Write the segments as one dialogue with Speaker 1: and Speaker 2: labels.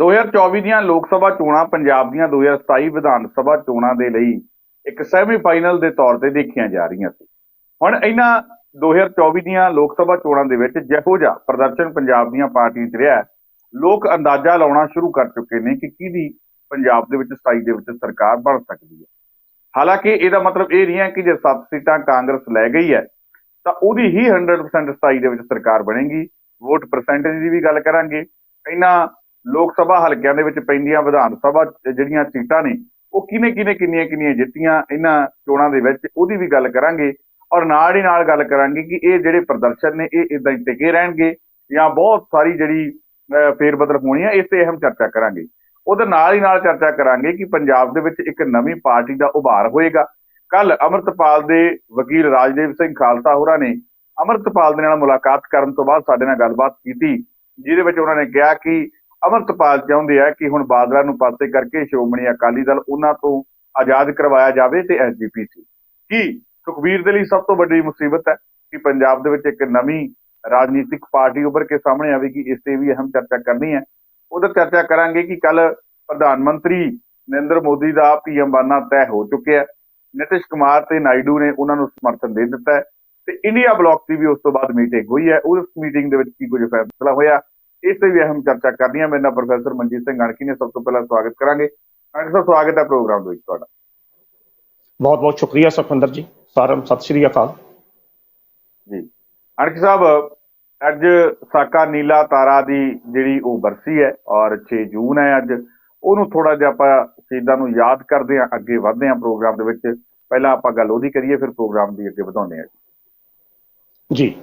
Speaker 1: 2024 ਦੀਆਂ ਲੋਕ ਸਭਾ ਚੋਣਾਂ ਪੰਜਾਬ ਦੀਆਂ 2027 ਵਿਧਾਨ ਸਭਾ ਚੋਣਾਂ ਦੇ ਲਈ ਇੱਕ ਸੈਮੀ ਫਾਈਨਲ ਦੇ ਤੌਰ ਤੇ ਦੇਖੀਆਂ ਜਾ ਰਹੀਆਂ ਸੀ। ਹੁਣ ਇਹਨਾਂ 2024 ਦੀਆਂ ਲੋਕ ਸਭਾ ਚੋਣਾਂ ਦੇ ਵਿੱਚ ਜਿਹੋ ਜਿਹਾ ਪ੍ਰਦਰਸ਼ਨ ਪੰਜਾਬ ਦੀਆਂ ਪਾਰਟੀਆਂ 'ਚ ਰਿਹਾ, ਲੋਕ ਅੰਦਾਜ਼ਾ ਲਾਉਣਾ ਸ਼ੁਰੂ ਕਰ ਚੁੱਕੇ ਨੇ ਕਿ ਕਿਹਦੀ ਪੰਜਾਬ ਦੇ ਵਿੱਚ 27 ਦੇ ਵਿੱਚ ਸਰਕਾਰ ਬਣ ਸਕਦੀ ਹੈ। ਹਾਲਾਂਕਿ ਇਹਦਾ ਮਤਲਬ ਇਹ ਨਹੀਂ ਹੈ ਕਿ ਜੇ 7 ਸੀਟਾਂ ਕਾਂਗਰਸ ਲੈ ਗਈ ਹੈ, ਤਾਂ ਉਹਦੀ ਹੀ 100% 27 ਦੇ ਵਿੱਚ ਸਰਕਾਰ ਬਣੇਗੀ। ਵੋਟ ਪਰਸੈਂਟੇਜ ਦੀ ਵੀ ਗੱਲ ਕਰਾਂਗੇ। ਇਹਨਾਂ ਲੋਕ ਸਭਾ ਹਲਕਿਆਂ ਦੇ ਵਿੱਚ ਪੈਂਦੀਆਂ ਵਿਧਾਨ ਸਭਾ ਜਿਹੜੀਆਂ ਸੀਟਾਂ ਨੇ ਉਹ ਕਿਹਨੇ ਕਿਹਨੇ ਕਿੰਨੀਆਂ ਕਿੰਨੀਆਂ ਜਿੱਤੀਆਂ ਇਹਨਾਂ ਚੋਣਾਂ ਦੇ ਵਿੱਚ ਉਹਦੀ ਵੀ ਗੱਲ ਕਰਾਂਗੇ ਔਰ ਨਾਲ ਹੀ ਨਾਲ ਗੱਲ ਕਰਾਂਗੇ ਕਿ ਇਹ ਜਿਹੜੇ ਪ੍ਰਦਰਸ਼ਨ ਨੇ ਇਹ ਇਦਾਂ ਹੀ ਟਿਕੇ ਰਹਿਣਗੇ ਜਾਂ ਬਹੁਤ ਸਾਰੀ ਜਿਹੜੀ ਅਹ, ਫੇਰਬਦਲ ਹੋਣੀ ਹੈ ਇਸ ਤੇ ਅਹਿਮ ਚਰਚਾ ਕਰਾਂਗੇ। ਉਹਦੇ ਨਾਲ ਹੀ ਨਾਲ ਚਰਚਾ ਕਰਾਂਗੇ ਕਿ ਪੰਜਾਬ ਦੇ ਵਿੱਚ ਇੱਕ ਨਵੀਂ ਪਾਰਟੀ ਦਾ ਉਭਾਰ ਹੋਏਗਾ। ਕੱਲ ਅਮਰਤਪਾਲ ਦੇ ਵਕੀਲ ਰਾਜਦੇਵ ਸਿੰਘ ਖਾਲਸਾ ਹੋਰਾਂ ਨੇ ਅਮਰਤਪਾਲ ਦੇ ਨਾਲ ਮੁਲਾਕਾਤ ਕਰਨ ਤੋਂ ਬਾਅਦ ਸਾਡੇ ਨਾਲ ਗੱਲਬਾਤ ਕੀਤੀ ਜਿਹਦੇ ਵਿੱਚ ਉਹਨਾਂ ਨੇ ਕਿਹਾ ਕਿ ਅਮਰਤਪਾਲ ਚਾਹੁੰਦੇ ਆ ਕਿ ਹੁਣ ਬਾਦਲਾਂ ਨੂੰ ਪਾਸੇ ਕਰਕੇ ਸ਼੍ਰੋਮਣੀ ਅਕਾਲੀ ਦਲ ਉਹਨਾਂ ਤੋਂ ਆਜ਼ਾਦ ਕਰਵਾਇਆ ਜਾਵੇ ਤੇ ਐਸਜੀਪੀਸੀ ਕੀ ਸੁਖਬੀਰ ਦੇ ਲਈ ਸਭ ਤੋਂ ਵੱਡੀ ਮੁਸੀਬਤ ਹੈ ਕਿ ਪੰਜਾਬ ਦੇ ਵਿੱਚ ਇੱਕ ਨਵੀਂ ਰਾਜਨੀਤਿਕ ਪਾਰਟੀ ਉੱਭਰ ਕੇ ਸਾਹਮਣੇ ਆਵੇਗੀ, ਇਸ ਤੇ ਵੀ ਅਹਿਮ ਚਰਚਾ ਕਰਨੀ ਹੈ। ਉਹਦਾ ਚਰਚਾ ਕਰਾਂਗੇ ਕਿ ਕੱਲ ਪ੍ਰਧਾਨ ਮੰਤਰੀ ਨਰਿੰਦਰ ਮੋਦੀ ਦਾ ਪੀਐਮ ਬਣਨਾ ਤੈਅ ਹੋ ਚੁੱਕਿਆ ਹੈ। ਨਿਤਿਸ਼ ਕੁਮਾਰ ਤੇ ਨਾਇਡੂ ਨੇ ਉਹਨਾਂ ਨੂੰ ਸਮਰਥਨ ਦੇ ਦਿੱਤਾ ਹੈ ਤੇ ਇੰਡੀਆ ਬਲਾਕ ਦੀ ਵੀ ਉਸ ਤੋਂ ਬਾਅਦ ਮੀਟਿੰਗ ਹੋਈ ਹੈ। ਉਸ ਮੀਟਿੰਗ ਦੇ ਵਿੱਚ ਕੀ ਕੁਝ ਫੈਸਲਾ ਹੋਇਆ? ਇਸ ਤੇ ਵੀ ਅਹਿਮ ਚਰਚਾ ਕਰਨੀ ਹੈ। ਮੇਰੇ ਨਾਲ ਪ੍ਰੋਫੈਸਰ ਮਨਜੀਤ ਸਿੰਘ ਅਣਖੀ ਨੇ ਸਭ ਤੋਂ ਪਹਿਲਾਂ ਸਵਾਗਤ ਕਰਾਂਗੇ। ਅਣਖੀ ਸਾਹਿਬ ਸਵਾਗਤ ਹੈ ਪ੍ਰੋਗਰਾਮ ਦੇ ਵਿੱਚ ਤੁਹਾਡਾ।
Speaker 2: ਬਹੁਤ ਬਹੁਤ ਸ਼ੁਕਰੀਆ ਸੁਖਵਿੰਦਰ ਜੀ। ਸਾਰਿਆਂ ਨੂੰ ਸਤਿ ਸ਼੍ਰੀ ਅਕਾਲ।
Speaker 1: ਜੀ। ਅਣਖੀ ਸਾਹਿਬ ਅੱਜ ਸਾਕਾ ਨੀਲਾ ਤਾਰਾ ਦੀ ਜਿਹੜੀ ਉਹ ਬਰਸੀ ਹੈ ਔਰ 6 ਜੂਨ ਹੈ ਅੱਜ ਉਹਨੂੰ ਥੋੜਾ ਜਿਹਾ ਆਪਾਂ ਸ਼ਹੀਦਾਂ ਨੂੰ ਯਾਦ ਕਰਦੇ ਹਾਂ ਅੱਗੇ ਵਧਦੇ ਹਾਂ ਪ੍ਰੋਗਰਾਮ ਦੇ ਵਿੱਚ। ਪਹਿਲਾਂ ਆਪਾਂ ਗੱਲ ਉਹਦੀ ਕਰੀਏ ਫਿਰ ਪ੍ਰੋਗਰਾਮ ਦੀ ਅੱਗੇ ਵਧਾਉਂਦੇ ਹਾਂ
Speaker 2: ਜੀ।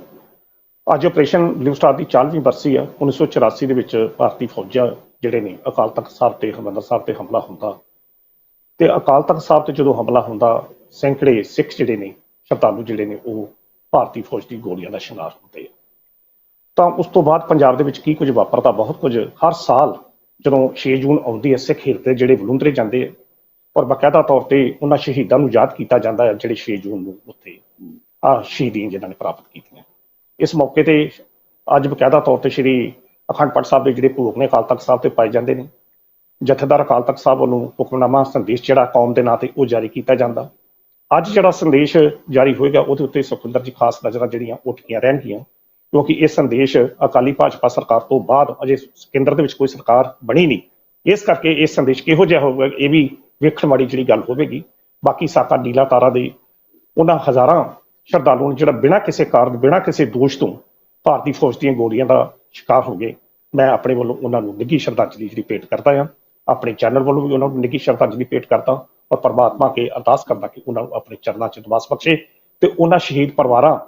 Speaker 2: ਅੱਜ ਆਪਰੇਸ਼ਨ ਬਲੂ ਸਟਾਰ ਦੀ 40ਵੀਂ ਬਰਸੀ ਆ 1984 ਦੇ ਵਿੱਚ ਭਾਰਤੀ ਫੌਜਾਂ ਜਿਹੜੇ ਨੇ ਅਕਾਲ ਤਖਤ ਸਾਹਿਬ ਤੇ ਹਰਿਮੰਦਰ ਸਾਹਿਬ ਤੇ ਹਮਲਾ ਹੁੰਦਾ। ਤੇ ਅਕਾਲ ਤਖਤ ਸਾਹਿਬ ਤੇ ਜਦੋਂ ਹਮਲਾ ਹੁੰਦਾ, ਸੈਂਕੜੇ ਸਿੱਖ ਜਿਹੜੇ ਨੇ, ਸ਼ਰਧਾਲੂ ਜਿਹੜੇ ਨੇ, ਉਹ ਭਾਰਤੀ ਫੌਜ ਦੀ ਗੋਲੀਆਂ ਦਾ ਸ਼ਿਕਾਰ ਹੁੰਦੇ ਆ। ਤਾਂ ਉਸ ਤੋਂ ਬਾਅਦ ਪੰਜਾਬ ਦੇ ਵਿੱਚ ਕੀ ਕੁਝ ਵਾਪਰਦਾ, ਬਹੁਤ ਕੁਝ। ਹਰ ਸਾਲ ਜਦੋਂ 6 ਜੂਨ ਆਉਂਦੀ ਹੈ, ਸਿੱਖ ਹਿਰਦੇ ਜਿਹੜੇ ਵਲੂੰਦਰੇ ਜਾਂਦੇ ਆ, ਔਰ ਬਕਾਇਦਾ ਤੌਰ ਤੇ ਉਹਨਾਂ ਸ਼ਹੀਦਾਂ ਨੂੰ ਯਾਦ ਕੀਤਾ ਜਾਂਦਾ ਹੈ, ਜਿਹੜੇ 6 ਜੂਨ ਨੂੰ ਉੱਥੇ ਆ ਸ਼ਹੀਦੀਆਂ ਜਿਨ੍ਹਾਂ ਨੇ ਪ੍ਰਾਪਤ ਕੀਤੀਆਂ। ਇਸ ਮੌਕੇ ਤੇ ਅੱਜ ਬਕਾਇਦਾ ਤੌਰ ਤੇ ਸ਼੍ਰੀ ਅਖੰਡ ਪਾਠ ਸਾਹਿਬ ਦੇ ਜਿਹੜੇ ਭੋਗ ਨੇ ਅਕਾਲ ਤਖਤ ਸਾਹਿਬ ਤੇ ਪਾਏ ਜਾਂਦੇ ਨੇ। ਜਥੇਦਾਰ ਅਕਾਲ ਤਖਤ ਸਾਹਿਬ ਵੱਲੋਂ ਹੁਕਮਨਾਮਾ ਸੰਦੇਸ਼ ਜਿਹੜਾ ਕੌਮ ਦੇ ਨਾਂ ਤੇ ਉਹ ਜਾਰੀ ਕੀਤਾ ਜਾਂਦਾ। ਅੱਜ ਜਿਹੜਾ ਸੰਦੇਸ਼ ਜਾਰੀ ਹੋਏਗਾ, ਉਹਦੇ ਉੱਤੇ ਸੁਖਵਿੰਦਰ ਜੀ ਖਾਸ ਨਜ਼ਰਾਂ ਜਿਹੜੀਆਂ ਉੱਠੀਆਂ ਰਹਿਣਗੀਆਂ, ਕਿਉਂਕਿ ਇਹ ਸੰਦੇਸ਼ ਅਕਾਲੀ ਭਾਜਪਾ ਸਰਕਾਰ ਤੋਂ ਬਾਅਦ ਅਜੇ ਕੇਂਦਰ ਦੇ ਵਿੱਚ ਕੋਈ ਸਰਕਾਰ ਬਣੀ ਨਹੀਂ। ਇਸ ਕਰਕੇ ਇਹ ਸੰਦੇਸ਼ ਕਿਹੋ ਜਿਹਾ ਹੋਵੇਗਾ ਇਹ ਵੀ ਵੇਖਣ ਵਾਲੀ ਜਿਹੜੀ ਗੱਲ ਹੋਵੇਗੀ। ਬਾਕੀ ਸਾਕਾ ਨੀਲਾ ਤਾਰਾ ਦੇ ਉਹਨਾਂ ਹਜ਼ਾਰਾਂ ਸ਼ਰਧਾਲੂ ਨੇ ਜਿਹੜਾ ਬਿਨਾਂ ਕਿਸੇ ਕਾਰਨ, ਬਿਨਾਂ ਕਿਸੇ ਦੋਸ਼ ਤੋਂ ਭਾਰਤੀ ਫੌਜ ਦੀਆਂ ਗੋਲੀਆਂ ਦਾ ਸ਼ਿਕਾਰ ਹੋ ਗਏ। ਮੈਂ ਆਪਣੇ ਵੱਲੋਂ ਉਹਨਾਂ ਨੂੰ ਨਿੱਘੀ ਸ਼ਰਧਾਂਜਲੀ ਜਿਹੜੀ ਭੇਟ ਕਰਦਾ ਹਾਂ। ਆਪਣੇ ਚੈਨਲ ਵੱਲੋਂ ਵੀ ਉਹਨਾਂ ਨੂੰ ਨਿੱਘੀ ਸ਼ਰਧਾਂਜਲੀ ਭੇਟ ਕਰਦਾ ਔਰ ਪਰਮਾਤਮਾ ਕੇ ਅਰਦਾਸ ਕਰਦਾ ਕਿ ਉਹਨਾਂ ਨੂੰ ਆਪਣੇ ਚਰਨਾਂ 'ਚ ਨਿਵਾਸ ਬਖਸ਼ੇ ਤੇ ਉਹਨਾਂ ਸ਼ਹੀਦ ਪਰਿਵਾਰਾਂ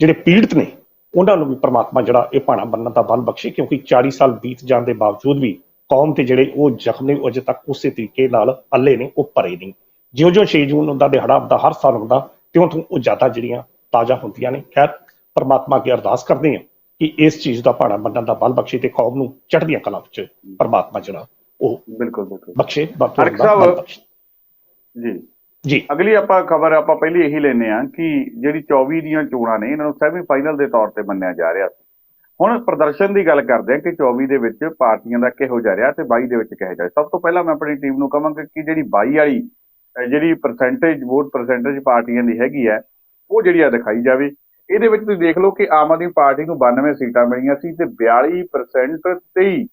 Speaker 2: ਜਿਹੜੇ ਪੀੜਤ ਨੇ, ਉਹਨਾਂ ਨੂੰ ਵੀ ਪਰਮਾਤਮਾ ਜਿਹੜਾ ਇਹ ਭਾਣਾ ਬੰਨਣ ਦਾ ਬਲ ਬਖਸ਼ੇ ਕਿਉਂਕਿ 40 ਸਾਲ ਬੀਤ ਜਾਣ ਦੇ ਬਾਵਜੂਦ ਵੀ ਕੌਮ ਤੇ ਜਿਹੜੇ ਉਹ ਜ਼ਖਮ ਨੇ, ਉਹ ਅਜੇ ਤੱਕ ਉਸੇ ਤਰੀਕੇ ਨਾਲ ਅੱਲੇ ਨੇ, ਉਹ ਭਰੇ ਨਹੀਂ। ਜਿਉਂ-ਜਿਉਂ 6 ਜੂਨ ਹੁੰਦਾ, ਦਿਹਾੜਾ ਦਾ ਹਰ ਸਾਲ ਹੁੰਦਾ ਤਿਉਂ ਤਿਉਂ ਉਹ ਜ਼ਿਆਦਾ ਜਿਹੜੀਆਂ ਤਾਜ਼ਾ ਹੁੰਦੀਆਂ ਨੇ? ਖੈਰ ਪਰਮਾਤਮਾ ਅੱਗੇ ਅਰਦਾਸ ਕਰਦੇ ਹਾਂ ਕਿ ਇਸ ਚੀਜ਼ ਦਾ ਭਾਣਾ ਬੰਨਣ ਦਾ ਬਲ ਬਖਸ਼ੇ ਤੇ ਕੌਮ ਨੂੰ ਚੜ੍ਹਦੀਆਂ ਕਲਾ ਵਿੱਚ ਪਰਮਾਤਮਾ ਜਿਹੜਾ ਉਹ
Speaker 1: ਬਿਲਕੁਲ ਬਿਲਕੁਲ।
Speaker 2: ਬਖਸ਼ੇ
Speaker 1: ਅਰਕ ਸਾਹਿਬ,
Speaker 2: ਬਖਸ਼ੇ।
Speaker 1: ਜੀ।
Speaker 2: ਜੀ।
Speaker 1: ਅਗਲੀ ਆਪਾਂ ਖਬਰ ਆਪਾਂ ਪਹਿਲੀ ਇਹੀ ਲੈਨੇ ਆ ਕਿ ਜਿਹੜੀ 24 ਦੀਆਂ ਚੋਣਾਂ ਨੇ ਇਹਨਾਂ ਨੂੰ ਸੈਮੀ ਫਾਈਨਲ ਦੇ ਤੌਰ ਤੇ ਮੰਨਿਆ ਜਾ ਰਿਹਾ ਸੀ। ਹੁਣ ਪ੍ਰਦਰਸ਼ਨ ਦੀ ਗੱਲ ਕਰਦੇ ਆ ਕਿ 24 ਦੇ ਵਿੱਚ ਪਾਰਟੀਆਂ ਦਾ ਕਿਹੋ ਜਿਹਾ ਰਿਹਾ ਤੇ 22 ਦੇ ਵਿੱਚ ਕਿਹੋ ਜਿਹਾ ਸਭ ਤੋਂ ਪਹਿਲਾਂ ਮੈਂ ਆਪਣੀ ਟੀਮ ਨੂੰ ਕਹਾਂਗਾ ਕਿ ਜਿਹੜੀ 22 ਵਾਲੀ ਜਿਹੜੀ ਪਰਸੈਂਟੇਜ ਵੋਟ ਪਰਸੈਂਟੇਜ ਪਾਰਟੀਆਂ ਦੀ ਹੈਗੀ ਹੈ, ਉਹ ਜਿਹੜੀ ਆ ਦਿਖਾਈ ਜਾਵੇ। ਇਹਦੇ ਵਿੱਚ ਤੁਸੀਂ ਦੇਖ ਲਓ ਕਿ ਆਮ ਆਦਮੀ ਪਾਰਟੀ ਨੂੰ 92 ਸੀਟਾਂ ਮਿਲੀਆਂ ਸੀ ਤੇ 42% 23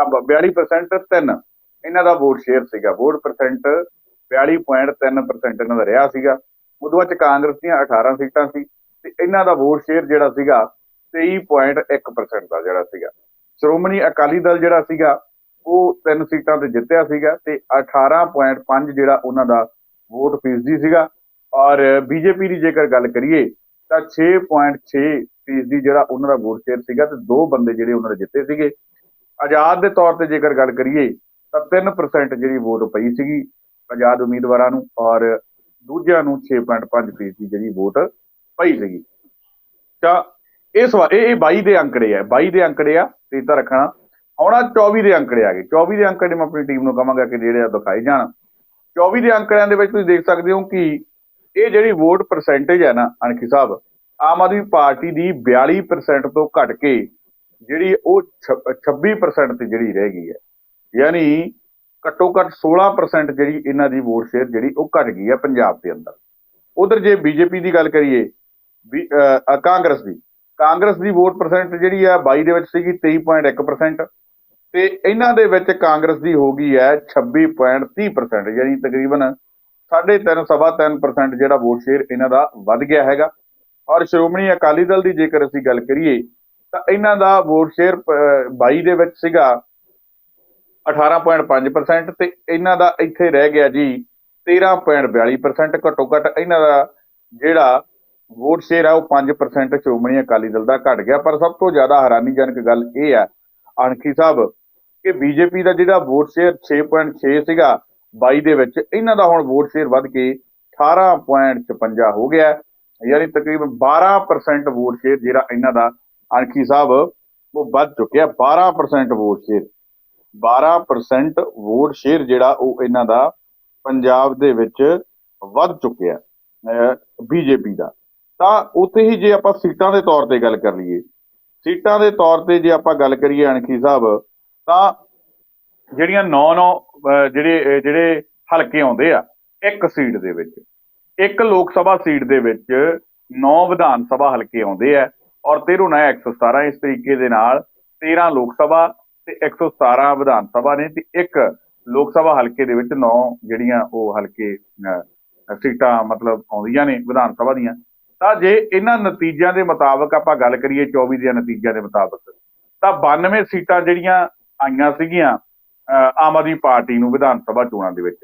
Speaker 1: ਅਹ 42% 3 ਇਹਨਾਂ ਦਾ ਵੋਟ ਸ਼ੇਅਰ ਸੀਗਾ। ਵੋਟ ਪਰਸੈਂਟ 42.3% ਇਹਨਾਂ ਦਾ ਰਿਹਾ ਸੀਗਾ। ਉਦੋਂ ਬਾਅਦ ਚ ਕਾਂਗਰਸ ਦੀਆਂ 18 ਸੀਟਾਂ ਸੀ ਤੇ ਇਹਨਾਂ ਦਾ ਵੋਟ ਸ਼ੇਅਰ ਜਿਹੜਾ ਸੀਗਾ 23.1% ਦਾ ਜਿਹੜਾ ਸੀਗਾ। ਸ਼੍ਰੋਮਣੀ ਅਕਾਲੀ ਦਲ ਜਿਹੜਾ ਸੀਗਾ ਉਹ ਤਿੰਨ ਸੀਟਾਂ ਤੇ ਜਿੱਤਿਆ ਸੀਗਾ ਤੇ 18.5 ਜਿਹੜਾ ਉਹਨਾਂ ਦਾ ਵੋਟ ਫੀਸਦੀ ਸੀਗਾ। ਔਰ ਬੀਜੇਪੀ ਦੀ ਜੇਕਰ ਗੱਲ ਕਰੀਏ ਤਾਂ 6.6 ਫੀਸਦੀ ਜਿਹੜਾ ਉਹਨਾਂ ਦਾ ਵੋਟ ਸ਼ੇਅਰ ਸੀਗਾ ਤੇ ਦੋ ਬੰਦੇ ਜਿਹੜੇ ਉਹਨਾਂ ਦੇ ਜਿੱਤੇ ਸੀਗੇ। ਆਜ਼ਾਦ ਦੇ ਤੌਰ ਤੇ ਜੇਕਰ ਗੱਲ ਕਰੀਏ ਤਾਂ 3% ਜਿਹੜੀ ਵੋਟ ਪਈ ਸੀਗੀ ਆਜ਼ਾਦ ਉਮੀਦਵਾਰਾਂ ਨੂੰ ਔਰ ਦੂਜਿਆਂ ਨੂੰ 6.5 ਫੀਸਦੀ ਜਿਹੜੀ ਵੋਟ ਪਈ ਸੀਗੀ। ਤਾਂ ਇਸ ਵਾਰ ਇਹ ਇਹ 22 ਦੇ ਅੰਕੜੇ ਆ 22 ਦੇ ਅੰਕੜੇ ਆ, ਤੇ ਤਾਂ ਰੱਖਣਾ। ਆਉਣਾ ਆਹ 24 ਦੇ ਅੰਕੜੇ ਆ ਗਏ। 24 ਦੇ ਅੰਕੜੇ ਮੈਂ ਆਪਣੀ ਟੀਮ ਨੂੰ ਕਹਾਂਗਾ ਕਿ ਜਿਹੜੇ ਆ ਦਿਖਾਏ ਜਾਣ। 24 ਦੇ ਅੰਕੜਿਆਂ ਦੇ ਵਿੱਚ ਤੁਸੀਂ ਦੇਖ ਸਕਦੇ ਹੋ ਕਿ ਇਹ ਜਿਹੜੀ ਵੋਟ ਪਰਸੈਂਟੇਜ ਹੈ ਨਾ, ਅਣਖੀ ਸਾਹਿਬ, ਆਮ ਆਦਮੀ ਪਾਰਟੀ ਦੀ 42% ਤੋਂ ਘਟ ਕੇ ਜਿਹੜੀ ਉਹ ਛ- 26% ਤੇ ਜਿਹੜੀ ਰਹਿ ਗਈ ਹੈ। ਯਾਨੀ ਘੱਟੋ ਘੱਟ 16% ਜਿਹੜੀ ਇਹਨਾਂ ਦੀ ਵੋਟ ਸ਼ੇਅਰ ਜਿਹੜੀ ਉਹ ਘਟ ਗਈ ਹੈ ਪੰਜਾਬ ਦੇ ਅੰਦਰ। ਉਧਰ ਜੇ ਬੀਜੇਪੀ ਦੀ ਗੱਲ ਕਰੀਏ, ਵੀ ਕਾਂਗਰਸ ਦੀ। ਕਾਂਗਰਸ ਦੀ ਵੋਟ ਪਰਸੈਂਟ ਜਿਹੜੀ ਆ 22 ਦੇ ਵਿੱਚ ਸੀਗੀ 23.1% ਤੇ ਇਹਨਾਂ ਦੇ ਵਿੱਚ ਕਾਂਗਰਸ ਦੀ ਹੋ ਗਈ ਹੈ 26.30% ਯਾਨੀ ਤਕਰੀਬਨ 3.5 ਸਵਾ 3% ਜਿਹੜਾ ਵੋਟ ਸ਼ੇਅਰ ਇਹਨਾਂ ਦਾ ਵੱਧ ਗਿਆ ਹੈਗਾ। ਔਰ ਸ਼੍ਰੋਮਣੀ ਅਕਾਲੀ ਦਲ ਦੀ ਜੇਕਰ ਅਸੀਂ ਗੱਲ ਕਰੀਏ, ਤਾਂ ਇਹਨਾਂ ਦਾ ਵੋਟ ਸ਼ੇਅਰ 22 ਦੇ ਵਿੱਚ ਸੀਗਾ 18.5% ਤੇ ਇਹਨਾਂ ਦਾ ਇੱਥੇ ਰਹਿ ਗਿਆ ਜੀ 13.42% ਘੱਟੋ ਘੱਟ ਇਹਨਾਂ ਦਾ ਜਿਹੜਾ ਵੋਟ ਸ਼ੇਅਰ ਹੈ ਉਹ 5% ਸ਼੍ਰੋਮਣੀ ਅਕਾਲੀ ਦਲ ਦਾ ਘਟ ਗਿਆ। ਪਰ ਸਭ ਤੋਂ ਜ਼ਿਆਦਾ ਹੈਰਾਨੀਜਨਕ ਗੱਲ ਇਹ ਹੈ ਅਣਖੀ ਸਾਹਿਬ ਕਿ ਬੀਜੇਪੀ ਦਾ ਜਿਹੜਾ ਵੋਟ ਸ਼ੇਅਰ 6.6 ਸੀਗਾ 22 ਦੇ ਵਿੱਚ, ਇਹਨਾਂ ਦਾ ਹੁਣ ਵੋਟ ਸ਼ੇਅਰ ਵੱਧ ਕੇ 18.56 ਹੋ ਗਿਆ ਯਾਨੀ ਤਕਰੀਬਨ 12% ਵੋਟ ਸ਼ੇਅਰ ਜਿਹੜਾ ਇਹਨਾਂ ਦਾ ਅਣਖੀ ਸਾਹਿਬ, ਉਹ ਵੱਧ ਚੁੱਕਿਆ 12% ਵੋਟ ਸ਼ੇਅਰ 12% ਵੋਟ ਸ਼ੇਅਰ ਜਿਹੜਾ ਉਹ ਇਹਨਾਂ ਦਾ ਪੰਜਾਬ ਦੇ ਵਿੱਚ ਵੱਧ ਚੁੱਕਿਆ ਬੀਜੇਪੀ ਦਾ। ਤਾਂ ਉੱਥੇ ਹੀ ਜੇ ਆਪਾਂ ਸੀਟਾਂ ਦੇ ਤੌਰ ਤੇ ਗੱਲ ਕਰ ਲਈਏ, ਸੀਟਾਂ ਦੇ ਤੌਰ ਤੇ ਜੇ ਆਪਾਂ ਗੱਲ ਕਰੀਏ ਅਣਖੀ ਸਾਹਿਬ ਤਾਂ ਜਿਹੜੀਆਂ 9-9 ਜਿਹੜੇ ਜਿਹੜੇ ਹਲਕੇ ਆਉਂਦੇ ਆ ਇੱਕ ਸੀਟ ਦੇ ਵਿੱਚ ਇੱਕ ਲੋਕ ਸਭਾ ਸੀਟ ਦੇ ਵਿੱਚ ਨੌ ਵਿਧਾਨ ਸਭਾ ਹਲਕੇ ਆਉਂਦੇ ਆ ਔਰ 13 ਨਾ 117 ਇਸ ਤਰੀਕੇ ਦੇ ਨਾਲ 13 ਲੋਕ ਸਭਾ ਤੇ 117 ਵਿਧਾਨ ਸਭਾ ਨੇ ਤੇ ਇੱਕ ਲੋਕ ਸਭਾ ਹਲਕੇ ਦੇ ਵਿੱਚ ਨੌ ਜਿਹੜੀਆਂ ਉਹ ਹਲਕੇ ਅਹ, ਸੀਟਾਂ ਮਤਲਬ ਆਉਂਦੀਆਂ ਨੇ ਵਿਧਾਨ ਸਭਾ ਦੀਆਂ। ਤਾਂ ਜੇ ਇਹਨਾਂ ਨਤੀਜਿਆਂ ਦੇ ਮੁਤਾਬਕ ਆਪਾਂ ਗੱਲ ਕਰੀਏ 24 ਦੇ ਨਤੀਜਿਆਂ ਦੇ ਮੁਤਾਬਕ ਤਾਂ 92 ਸੀਟਾਂ ਜਿਹੜੀਆਂ ਆਈਆਂ ਸੀਗੀਆਂ ਅਹ, ਆਮ ਆਦਮੀ ਪਾਰਟੀ ਨੂੰ ਵਿਧਾਨ ਸਭਾ ਚੋਣਾਂ ਦੇ ਵਿੱਚ।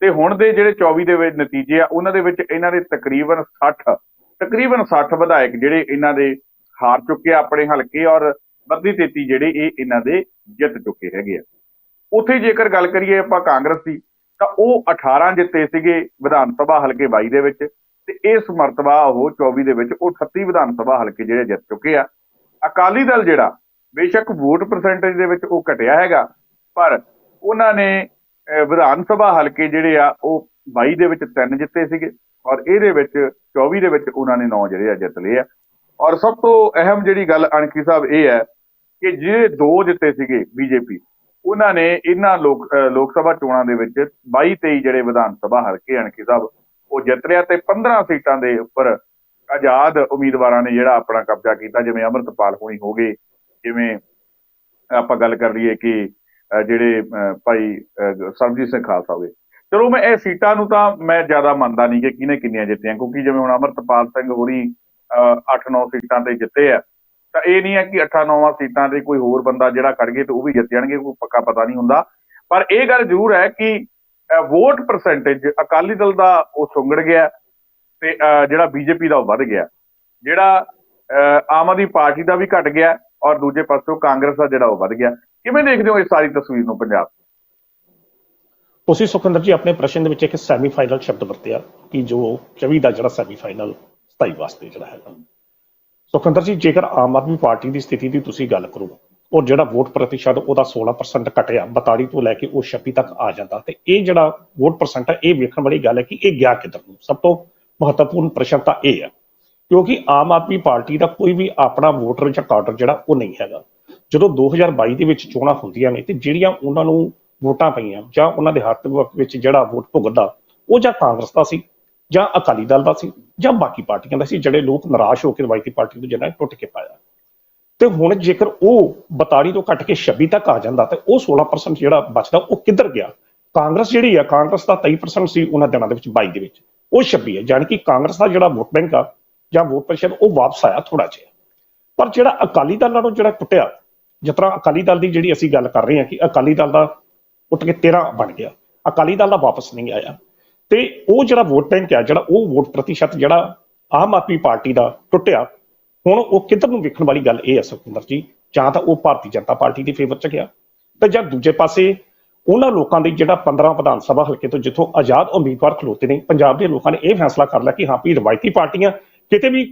Speaker 1: ਤੇ ਹੁਣ ਦੇ ਜਿਹੜੇ 24 ਦੇ ਵਿੱਚ ਨਤੀਜੇ ਆ ਉਹਨਾਂ ਦੇ ਵਿੱਚ ਇਹਨਾਂ ਦੇ ਤਕਰੀਬਨ 60 ਤਕਰੀਬਨ 60 ਵਿਧਾਇਕ ਜਿਹੜੇ ਇਹਨਾਂ ਦੇ ਹਾਰ ਚੁੱਕੇ ਆ ਆਪਣੇ ਹਲਕੇ ਔਰ 32 33 ਜਿਹੜੇ ਇਹ ਇਹਨਾਂ ਦੇ ਜਿੱਤ ਚੁੱਕੇ ਹੈਗੇ ਆ। ਉੱਥੇ ਜੇਕਰ ਗੱਲ ਕਰੀਏ ਆਪਾਂ ਕਾਂਗਰਸ ਦੀ ਤਾਂ ਉਹ 18 ਜਿੱਤੇ ਸੀਗੇ ਵਿਧਾਨ ਸਭਾ ਹਲਕੇ 22 ਦੇ ਵਿੱਚ ਤੇ ਇਸ ਮਰਤਬਾ ਉਹ 24 ਦੇ ਵਿੱਚ ਉਹ 38 ਵਿਧਾਨ ਸਭਾ ਹਲਕੇ ਜਿਹੜੇ ਜਿੱਤ ਚੁੱਕੇ ਆ। ਅਕਾਲੀ ਦਲ ਜਿਹੜਾ ਬੇਸ਼ੱਕ ਵੋਟ ਪਰਸੈਂਟੇਜ ਦੇ ਵਿੱਚ ਉਹ ਘਟਿਆ ਹੈਗਾ, ਪਰ ਉਹਨਾਂ ਨੇ ਵਿਧਾਨ ਸਭਾ ਹਲਕੇ ਜਿਹੜੇ ਆ, ਉਹ 22 ਦੇ ਵਿੱਚ ਤਿੰਨ ਜਿੱਤੇ ਸੀਗੇ ਔਰ ਇਹਦੇ ਵਿੱਚ 24 ਦੇ ਵਿੱਚ ਉਹਨਾਂ ਨੇ 9 ਜਿਹੜੇ ਆ ਜਿੱਤ ਲਏ ਆ। ਔਰ ਸਭ ਤੋਂ ਅਹਿਮ ਜਿਹੜੀ ਗੱਲ ਅਣਖੀ ਸਾਹਿਬ ਇਹ ਹੈ ਕਿ ਜਿਹੜੇ ਦੋ ਜਿੱਤੇ ਸੀਗੇ ਬੀਜੇਪੀ, ਉਹਨਾਂ ਨੇ ਇਹਨਾਂ ਲੋਕ ਲੋਕ ਸਭਾ ਚੋਣਾਂ ਦੇ ਵਿੱਚ 22 23 ਜਿਹੜੇ ਵਿਧਾਨ ਸਭਾ ਹਲਕੇ ਅਣਖੀ ਸਾਹਿਬ, ਉਹ ਜਿੱਤ ਲਿਆ ਤੇ 15 ਸੀਟਾਂ ਦੇ ਉੱਪਰ ਆਜ਼ਾਦ ਉਮੀਦਵਾਰਾਂ ਨੇ ਜਿਹੜਾ ਆਪਣਾ ਕਬਜ਼ਾ ਕੀਤਾ, ਜਿਵੇਂ ਅਮਰਤਪਾਲ ਹੋਣੀ ਹੋ ਗਏ ਜਿਵੇਂ ਆਪਾਂ ਗੱਲ ਕਰ ਲਈਏ ਕਿ ਜਿਹੜੇ, ਅਹ, ਭਾਈ, ਅਹ, ਸਰਬਜੀਤ ਸਿੰਘ ਖਾਲਸਾ ਹੋਵੇ। ਚਲੋ ਮੈਂ ਇਹ ਸੀਟਾਂ ਨੂੰ ਤਾਂ ਮੈਂ ਜ਼ਿਆਦਾ ਮੰਨਦਾ ਨਹੀਂ ਕਿ ਕਿਹਨੇ ਕਿੰਨੀਆਂ ਜਿੱਤੀਆਂ, ਕਿਉਂਕਿ ਜਿਵੇਂ ਹੁਣ ਅਮਰਤਪਾਲ ਸਿੰਘ ਹੋਰੀ 8-9 ਸੀਟਾਂ ਤੇ ਜਿੱਤੇ ਆ, ਤਾਂ ਇਹ ਨਹੀਂ ਹੈ ਕਿ 8-9 ਸੀਟਾਂ ਤੇ ਕੋਈ ਹੋਰ ਬੰਦਾ ਜਿਹੜਾ ਖੜ ਗਏ ਤੇ ਉਹ ਵੀ ਜਿੱਤ ਜਾਣਗੇ, ਕੋਈ ਪੱਕਾ ਪਤਾ ਨਹੀਂ ਹੁੰਦਾ। ਪਰ ਇਹ ਗੱਲ ਜ਼ਰੂਰ ਹੈ ਕਿ ਵੋਟ ਪਰਸੈਂਟੇਜ ਅਕਾਲੀ ਦਲ ਦਾ ਉਹ ਸੁੰਗੜ ਗਿਆ ਤੇ, ਅਹ, ਜਿਹੜਾ ਬੀਜੇਪੀ ਦਾ ਉਹ ਵੱਧ ਗਿਆ। ਜਿਹੜਾ, ਅਹ, ਆਮ ਆਦਮੀ ਪਾਰਟੀ ਦਾ ਵੀ ਘਟ ਗਿਆ। ਔਰ ਦੂਜੇ ਪਾਸੋਂ ਕਾਂਗਰਸ ਦਾ ਜਿਹੜਾ ਉਹ ਵੱਧ ਗਿਆ। ਕਿਵੇਂ ਦੇਖਦੇ ਹੋ ਇਸ ਸਾਰੀ ਤਸਵੀਰ ਨੂੰ ਪੰਜਾਬ
Speaker 2: ਤੁਸੀਂ ਸੁਖਿੰਦਰ ਜੀ, ਆਪਣੇ ਪ੍ਰਸ਼ਨ ਦੇ ਵਿੱਚ ਇੱਕ ਸੈਮੀਫਾਈਨਲ ਸ਼ਬਦ ਵਰਤਿਆ ਕਿ ਜੋ 24 ਦਾ ਜਿਹੜਾ ਸੈਮੀਫਾਈਨਲ 27 ਵਾਸਤੇ ਜਿਹੜਾ ਹੈਗਾ। ਸੁਖਿੰਦਰ ਜੀ, ਜੇਕਰ ਆਮ ਆਦਮੀ ਪਾਰਟੀ ਦੀ ਸਥਿਤੀ ਦੀ ਤੁਸੀਂ ਗੱਲ ਕਰੋ ਔਰ ਜਿਹੜਾ ਵੋਟ ਪ੍ਰਤੀਸ਼ਤ ਉਹਦਾ 16% ਘਟਿਆ 42 ਤੋਂ ਲੈ ਕੇ ਉਹ 26 ਤੱਕ ਆ ਜਾਂਦਾ, ਤੇ ਇਹ ਜਿਹੜਾ ਵੋਟ ਪਰਸੈਂਟ ਹੈ, ਇਹ ਵੇਖਣ ਵਾਲੀ ਗੱਲ ਹੈ ਕਿ ਇਹ ਗਿਆ ਕਿੱਧਰ ਨੂੰ? ਸਭ ਤੋਂ ਮਹੱਤਵਪੂਰਨ ਪ੍ਰਸ਼ਨ ਤਾਂ ਇਹ ਹੈ। ਕਿਉਂਕਿ ਆਮ ਆਦਮੀ ਪਾਰਟੀ ਦਾ ਕੋਈ ਵੀ ਆਪਣਾ ਵੋਟਰ ਜਾਂ ਕਾਡਰ ਜਿਹੜਾ ਉਹ ਨਹੀਂ ਹੈਗਾ। ਜਦੋਂ 2022 ਦੇ ਵਿੱਚ ਚੋਣਾਂ ਹੁੰਦੀਆਂ ਨੇ ਤੇ ਜਿਹੜੀਆਂ ਉਹਨਾਂ ਨੂੰ ਵੋਟਾਂ ਪਈਆਂ ਜਾਂ ਉਹਨਾਂ ਦੇ ਹੱਥ ਵਿੱਚ ਜਿਹੜਾ ਵੋਟ ਭੁਗਤਦਾ, ਉਹ ਜਾਂ ਕਾਂਗਰਸ ਦਾ ਸੀ ਜਾਂ ਅਕਾਲੀ ਦਲ ਦਾ ਸੀ ਜਾਂ ਬਾਕੀ ਪਾਰਟੀਆਂ ਦਾ ਸੀ, ਜਿਹੜੇ ਲੋਕ ਨਿਰਾਸ਼ ਹੋ ਕੇ ਰਵਾਇਤੀ ਪਾਰਟੀ ਤੋਂ ਜਿਹੜਾ ਟੁੱਟ ਕੇ ਪਾਇਆ। ਤੇ ਹੁਣ ਜੇਕਰ ਉਹ 42 ਤੋਂ ਘਟ ਕੇ 26 ਤੱਕ ਆ ਜਾਂਦਾ ਤੇ ਉਹ 16% ਜਿਹੜਾ ਬਚਦਾ, ਉਹ ਕਿੱਧਰ ਗਿਆ? ਕਾਂਗਰਸ ਜਿਹੜੀ ਆ, ਕਾਂਗਰਸ ਦਾ 23% ਸੀ ਉਹਨਾਂ ਦਿਨਾਂ ਦੇ ਵਿੱਚ 22 ਦੇ ਵਿੱਚ। ਉਹ 26 ਹੈ ਯਾਨੀ ਕਿ ਕਾਂਗਰਸ ਦਾ ਜਿਹੜਾ ਵੋਟ ਬੈਂਕ ਆ ਜਾਂ ਵੋਟ ਪ੍ਰਤੀਸ਼ਤ ਉਹ ਵਾਪਸ ਆਇਆ ਥੋੜਾ ਜਿਹਾ। ਪਰ ਜਿਹੜਾ ਅਕਾਲੀ ਦਲ ਨਾਲੋਂ ਜਿਹੜਾ ਟੁੱਟਿਆ, ਜਿਸ ਤਰ੍ਹਾਂ ਅਕਾਲੀ ਦਲ ਦੀ ਜਿਹੜੀ ਅਸੀਂ ਗੱਲ ਕਰ ਰਹੇ ਹਾਂ ਕਿ ਅਕਾਲੀ ਦਲ ਦਾ ਉੱਠ ਕੇ 13 ਬਣ ਗਿਆ, ਅਕਾਲੀ ਦਲ ਦਾ ਵਾਪਸ ਨਹੀਂ ਆਇਆ। ਤੇ ਉਹ ਜਿਹੜਾ ਵੋਟ ਬੈਂਕ ਆ, ਜਿਹੜਾ ਉਹ ਵੋਟ ਪ੍ਰਤੀਸ਼ਤ ਜਿਹੜਾ ਆਮ ਆਦਮੀ ਪਾਰਟੀ ਦਾ ਟੁੱਟਿਆ, ਹੁਣ ਉਹ ਕਿੱਧਰ ਨੂੰ ਵੇਖਣ ਵਾਲੀ ਗੱਲ ਇਹ ਹੈ ਸੁਖਿੰਦਰ ਜੀ? ਜਾਂ ਤਾਂ ਉਹ ਭਾਰਤੀ ਜਨਤਾ ਪਾਰਟੀ ਦੀ ਫੇਵਰ ਚ ਗਿਆ, ਤੇ ਜਾਂ ਦੂਜੇ ਪਾਸੇ ਉਹਨਾਂ ਲੋਕਾਂ ਦੀ ਜਿਹੜਾ 15 ਵਿਧਾਨ ਸਭਾ ਹਲਕੇ ਤੋਂ ਜਿੱਥੋਂ ਆਜ਼ਾਦ ਉਮੀਦਵਾਰ ਖਲੋਤੇ ਨੇ, ਪੰਜਾਬ ਦੇ ਲੋਕਾਂ ਨੇ ਇਹ ਫੈਸਲਾ ਕਰ ਲਿਆ ਕਿ ਹਾਂ ਵੀ ਰਵਾਇਤੀ ਪਾਰਟੀਆਂ ਕਿਤੇ ਵੀ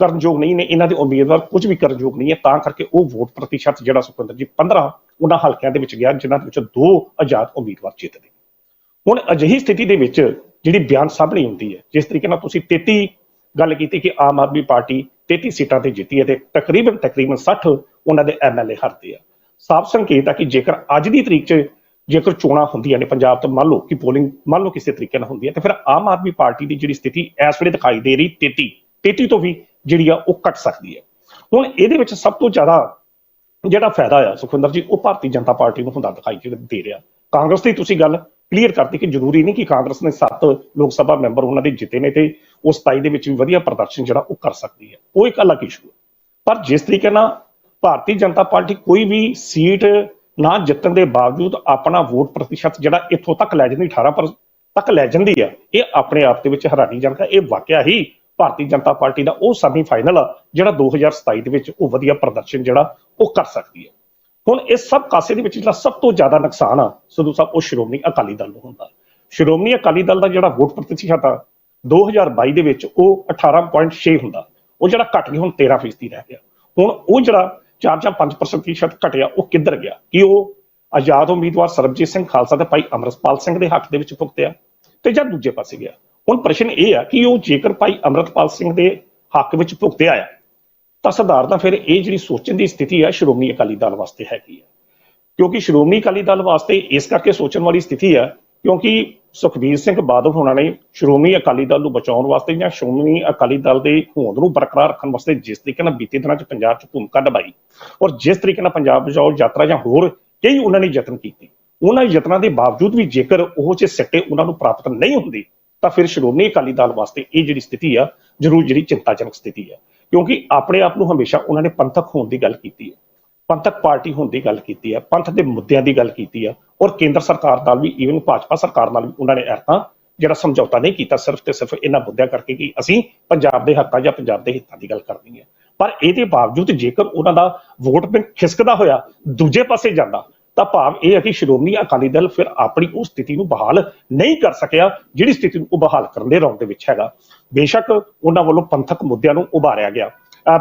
Speaker 2: ਕਰਨਯੋਗ ਨਹੀਂ ਨੇ, ਇਹਨਾਂ ਦੇ ਉਮੀਦਵਾਰ ਕੁਝ ਵੀ ਕਰਨਯੋਗ ਨਹੀਂ ਹੈ, ਤਾਂ ਕਰਕੇ ਉਹ ਵੋਟ ਪ੍ਰਤੀਸ਼ਤ ਜਿਹੜਾ ਸੁਖਵਿੰਦਰ ਜੀ 15 ਉਹਨਾਂ ਹਲਕਿਆਂ ਦੇ ਵਿੱਚ ਗਿਆ, ਜਿਨ੍ਹਾਂ ਦੇ ਵਿੱਚ ਦੋ ਆਜ਼ਾਦ ਉਮੀਦਵਾਰ ਜਿੱਤਦੇ। ਹੁਣ ਅਜਿਹੀ ਸਥਿਤੀ ਦੇ ਵਿੱਚ ਜਿਹੜੀ ਬਿਆਨ ਸਾਹਮਣੇ ਹੁੰਦੀ ਹੈ, ਜਿਸ ਤਰੀਕੇ ਨਾਲ ਤੁਸੀਂ 33 ਗੱਲ ਕੀਤੀ ਕਿ ਆਮ ਆਦਮੀ ਪਾਰਟੀ 33 ਸੀਟਾਂ ਤੇ ਜਿੱਤੀ ਹੈ ਤੇ ਤਕਰੀਬਨ ਤਕਰੀਬਨ 60 ਉਹਨਾਂ ਦੇ ਐਮਐਲਏ ਹਰਦੇ ਆ। ਸਾਫ਼ ਸੰਕੇਤ ਆ ਕਿ ਜੇਕਰ ਅੱਜ ਦੀ ਤਰੀਕ 'ਚ ਜੇਕਰ ਚੋਣਾਂ ਹੁੰਦੀਆਂ ਨੇ, ਪੰਜਾਬ ਤੋਂ ਮੰਨ ਲਓ ਕਿ ਪੋਲਿੰਗ ਮੰਨ ਲਓ ਕਿਸੇ ਤਰੀਕੇ ਨਾਲ ਹੁੰਦੀ ਹੈ, ਤੇ ਫਿਰ ਆਮ ਆਦਮੀ ਪਾਰਟੀ ਦੀ ਜਿਹੜੀ ਸਥਿਤੀ ਇਸ ਵੇਲੇ ਦਿਖਾਈ ਦੇ ਰਹੀ 33 33 ਤੋਂ ਵੀ ਜਿਹੜੀ ਆ ਉਹ ਘਟ ਸਕਦੀ ਹੈ। ਹੁਣ ਇਹਦੇ ਵਿੱਚ ਸਭ ਤੋਂ ਜ਼ਿਆਦਾ ਜਿਹੜਾ ਫਾਇਦਾ ਆ ਸੁਖਵਿੰਦਰ ਜੀ, ਉਹ ਭਾਰਤੀ ਜਨਤਾ ਪਾਰਟੀ ਨੂੰ ਹੁੰਦਾ ਦਿਖਾਈ ਦੇ- ਰਿਹਾ। ਕਾਂਗਰਸ ਦੀ ਤੁਸੀਂ ਗੱਲ ਕਲੀਅਰ ਕਰਤੀ ਕਿ ਜ਼ਰੂਰੀ ਨਹੀਂ ਕਿ ਕਾਂਗਰਸ ਨੇ ਸੱਤ ਲੋਕ ਸਭਾ ਮੈਂਬਰ ਉਹਨਾਂ ਦੇ ਜਿੱਤੇ ਨੇ ਤੇ ਉਹ 27 ਦੇ ਵਿੱਚ ਵੀ ਵਧੀਆ ਪ੍ਰਦਰਸ਼ਨ ਜਿਹੜਾ ਉਹ ਕਰ ਸਕਦੀ ਹੈ। ਉਹ ਇੱਕ ਅਲੱਗ ਇਸ਼ੂ ਹੈ। ਪਰ ਜਿਸ ਤਰੀਕੇ ਨਾਲ ਭਾਰਤੀ ਜਨਤਾ ਪਾਰਟੀ ਕੋਈ ਵੀ ਸੀਟ ਨਾ ਜਿੱਤਣ ਦੇ ਬਾਵਜੂਦ ਆਪਣਾ ਵੋਟ ਪ੍ਰਤੀਸ਼ਤ ਜਿਹੜਾ ਇੱਥੋਂ ਤੱਕ ਲੈ ਜਾਂਦੀ 18% ਪਰ ਤੱਕ ਲੈ ਜਾਂਦੀ ਆ, ਇਹ ਆਪਣੇ ਆਪ ਦੇ ਵਿੱਚ ਹੈਰਾਨੀਜਨਕ ਹੈ। ਇਹ ਵਾਕਿਆ ਹੀ ਭਾਰਤੀ ਜਨਤਾ ਪਾਰਟੀ ਦਾ ਉਹ ਸੈਮੀ ਫਾਈਨਲ ਆ, ਜਿਹੜਾ 2027 ਦੇ ਵਿੱਚ ਉਹ ਵਧੀਆ ਪ੍ਰਦਰਸ਼ਨ ਜਿਹੜਾ ਉਹ ਕਰ ਸਕਦੀ ਹੈ। ਹੁਣ ਇਸ ਸਭ ਕਾਸੇ ਦੇ ਵਿੱਚ ਜਿਹੜਾ ਸਭ ਤੋਂ ਜ਼ਿਆਦਾ ਨੁਕਸਾਨ ਆ, ਸੰਧੂ ਸਾਹਿਬ, ਉਹ ਸ਼੍ਰੋਮਣੀ ਅਕਾਲੀ ਦਲ ਨੂੰ ਹੁੰਦਾ। ਸ਼੍ਰੋਮਣੀ ਅਕਾਲੀ ਦਲ ਦਾ ਜਿਹੜਾ ਵੋਟ ਪ੍ਰਤੀਸ਼ਤ ਆ 2022 ਦੇ ਵਿੱਚ ਉਹ 18.6 ਹੁੰਦਾ। ਉਹ ਜਿਹੜਾ ਘਟ ਗਿਆ ਹੁਣ 13% ਰਹਿ ਗਿਆ। ਹੁਣ ਉਹ ਜਿਹੜਾ 4 ਜਾਂ 5% ਘਟਿਆ, ਉਹ ਕਿੱਧਰ ਗਿਆ? ਕਿ ਉਹ ਆਜ਼ਾਦ ਉਮੀਦਵਾਰ ਸਰਬਜੀਤ ਸਿੰਘ ਖਾਲਸਾ ਤੇ ਭਾਈ ਅਮਰਸਪਾਲ ਸਿੰਘ ਦੇ ਹੱਕ ਦੇ ਵਿੱਚ ਭੁਗਤਿਆ? ਤੇ ਜਾਂ ਦੂਜੇ ਪਾਸੇ ਗਿਆ? ਹੁਣ ਪ੍ਰਸ਼ਨ ਇਹ ਆ ਕਿ ਉਹ ਜੇਕਰ ਭਾਈ ਅਮਰਤਪਾਲ ਸਿੰਘ ਦੇ ਹੱਕ ਵਿੱਚ ਭੁਗਤਿਆ ਆ ਤਾਂ ਸਰਦਾਰ ਦਾ ਫਿਰ ਇਹ ਜਿਹੜੀ ਸੋਚਣ ਦੀ ਸਥਿਤੀ ਹੈ ਸ਼੍ਰੋਮਣੀ ਅਕਾਲੀ ਦਲ ਵਾਸਤੇ ਹੈਗੀ ਹੈ ਕਿਉਂਕਿ ਸ਼੍ਰੋਮਣੀ ਅਕਾਲੀ ਦਲ ਵਾਸਤੇ ਇਸ ਕਰਕੇ ਸੋਚਣ ਵਾਲੀ ਸਥਿਤੀ ਹੈ ਕਿਉਂਕਿ ਸੁਖਬੀਰ ਸਿੰਘ ਬਾਦਲ ਹੋਣਾ ਨੇ ਸ਼੍ਰੋਮਣੀ ਅਕਾਲੀ ਦਲ ਨੂੰ ਬਚਾਉਣ ਵਾਸਤੇ ਜਾਂ ਸ਼੍ਰੋਮਣੀ ਅਕਾਲੀ ਦਲ ਦੇ ਹੋਂਦ ਨੂੰ ਬਰਕਰਾਰ ਰੱਖਣ ਵਾਸਤੇ ਜਿਸ ਤਰੀਕੇ ਨਾਲ ਬੀਤੇ ਦਿਨਾਂ 'ਚ ਪੰਜਾਬ 'ਚ ਭੂਮਿਕਾ ਨਿਭਾਈ ਔਰ ਜਿਸ ਤਰੀਕੇ ਨਾਲ ਪੰਜਾਬ ਬਚਾਓ ਯਾਤਰਾ ਜਾਂ ਹੋਰ ਕਈ ਉਹਨਾਂ ਨੇ ਯਤਨ ਕੀਤੇ, ਉਹਨਾਂ ਯਤਨਾਂ ਦੇ ਬਾਵਜੂਦ ਵੀ ਜੇਕਰ ਉਹ ਚ ਸਿੱਟੇ ਉਹਨਾਂ ਨੂੰ ਪ੍ਰਾਪਤ ਨਹੀਂ ਹੁੰਦੇ ਤਾਂ ਫਿਰ ਸ਼੍ਰੋਮਣੀ ਅਕਾਲੀ ਦਲ ਵਾਸਤੇ ਇਹ ਜਿਹੜੀ ਸਥਿਤੀ ਆ, ਜ਼ਰੂਰ ਜਿਹੜੀ ਚਿੰਤਾਜਨਕ ਸਥਿਤੀ ਹੈ ਕਿਉਂਕਿ ਆਪਣੇ ਆਪ ਨੂੰ ਹਮੇਸ਼ਾ ਉਹਨਾਂ ਨੇ ਪੰਥਕ ਹੋਣ ਦੀ ਗੱਲ ਕੀਤੀ ਹੈ ਪੰਥਕ ਪਾਰਟੀ ਹੋਣ ਦੀ ਗੱਲ ਕੀਤੀ ਹੈ ਪੰਥ ਦੇ ਮੁੱਦਿਆਂ ਦੀ ਗੱਲ ਕੀਤੀ ਹੈ ਔਰ ਕੇਂਦਰ ਸਰਕਾਰ ਨਾਲ ਵੀ ਈਵਨ ਭਾਜਪਾ ਸਰਕਾਰ ਨਾਲ ਵੀ ਉਹਨਾਂ ਨੇ ਐਰਤਾ ਜਿਹੜਾ ਸਮਝੌਤਾ ਨਹੀਂ ਕੀਤਾ, ਸਿਰਫ ਤੇ ਸਿਰਫ ਇਹਨਾਂ ਮੁੱਦਿਆਂ ਕਰਕੇ ਕਿ ਅਸੀਂ ਪੰਜਾਬ ਦੇ ਹੱਕਾਂ ਜਾਂ ਪੰਜਾਬ ਦੇ ਹਿੱਤਾਂ ਦੀ ਗੱਲ ਕਰਨੀ ਹੈ ਪਰ ਇਹਦੇ ਬਾਵਜੂਦ ਜੇਕਰ ਉਹਨਾਂ ਦਾ ਵੋਟ ਬੈਂਕ ਖਿਸਕਦਾ ਹੋਇਆ, ਦੂਜੇ ਪਾਸੇ ਜਾਂਦਾ ਤਾਂ ਭਾਵ ਇਹ ਹੈ ਕਿ ਸ਼੍ਰੋਮਣੀ ਅਕਾਲੀ ਦਲ ਫਿਰ ਆਪਣੀ ਉਸ ਸਥਿਤੀ ਨੂੰ ਬਹਾਲ ਨਹੀਂ ਕਰ ਸਕਿਆ, ਜਿਹੜੀ ਸਥਿਤੀ ਨੂੰ ਉਹ ਬਹਾਲ ਕਰਨ ਦੇ ਰੌਂਗ ਦੇ ਵਿੱਚ ਹੈਗਾ। ਬੇਸ਼ੱਕ ਉਹਨਾਂ ਵੱਲੋਂ ਪੰਥਕ ਮੁੱਦਿਆਂ ਨੂੰ ਉਭਾਰਿਆ ਗਿਆ।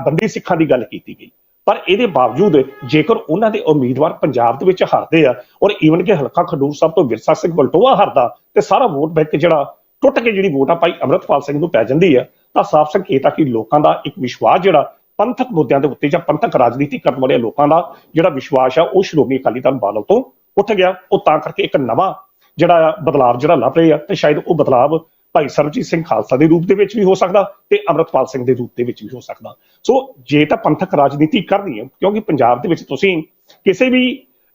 Speaker 2: ਬੰਦੀ ਸਿੱਖਾਂ ਦੀ ਗੱਲ ਕੀਤੀ ਗਈ। ਪਰ ਇਹਦੇ ਬਾਵਜੂਦ ਜੇਕਰ ਉਹਨਾਂ ਦੇ ਉਮੀਦਵਾਰ ਪੰਜਾਬ ਦੇ ਵਿੱਚ ਹਾਰਦੇ ਆ ਔਰ ਈਵਨ ਕਿ ਹਲਕਾ ਖਡੂਰ ਸਾਹਿਬ ਤੋਂ ਵਿਰਸਾ ਸਿੰਘ ਬਲਟੋਆ ਹਾਰਦਾ ਤੇ ਸਾਰਾ ਵੋਟ ਬੈਂਕ ਜਿਹੜਾ ਟੁੱਟ ਕੇ ਜਿਹੜੀ ਵੋਟ ਆ ਭਾਈ ਅਮਰਤਪਾਲ ਸਿੰਘ ਨੂੰ ਪੈ ਜਾਂਦੀ ਆ, ਤਾਂ ਸਾਫ਼ ਸੰਕੇਤ ਆ ਕਿ ਲੋਕਾਂ ਦਾ ਇੱਕ ਵਿਸ਼ਵਾਸ ਜਿਹੜਾ ਪੰਥਕ ਮੁੱਦਿਆਂ ਦੇ ਉੱਤੇ ਜਾਂ ਪੰਥਕ ਰਾਜਨੀਤੀ ਕਰਨ ਵਾਲੇ ਲੋਕਾਂ ਦਾ ਜਿਹੜਾ ਵਿਸ਼ਵਾਸ ਆ, ਉਹ ਸ਼੍ਰੋਮਣੀ ਅਕਾਲੀ ਦਲ ਬਾਦਲ ਤੋਂ ਉੱਠ ਗਿਆ। ਉਹ ਤਾਂ ਕਰਕੇ ਇੱਕ ਨਵਾਂ ਜਿਹੜਾ ਬਦਲਾਵ ਜਿਹੜਾ ਲੱਭ ਰਹੇ ਆ, ਤੇ ਸ਼ਾਇਦ ਉਹ ਬਦਲਾਵ ਭਾਈ ਸਰਬਜੀਤ ਸਿੰਘ ਖਾਲਸਾ ਦੇ ਰੂਪ ਦੇ ਵਿੱਚ ਵੀ ਹੋ ਸਕਦਾ ਤੇ ਅਮਰਤਪਾਲ ਸਿੰਘ ਦੇ ਰੂਪ ਦੇ ਵਿੱਚ ਵੀ ਹੋ ਸਕਦਾ। ਸੋ ਜੇ ਤਾਂ ਪੰਥਕ ਰਾਜਨੀਤੀ ਕਰਨੀ ਹੈ, ਕਿਉਂਕਿ ਪੰਜਾਬ ਦੇ ਵਿੱਚ ਤੁਸੀਂ ਕਿਸੇ ਵੀ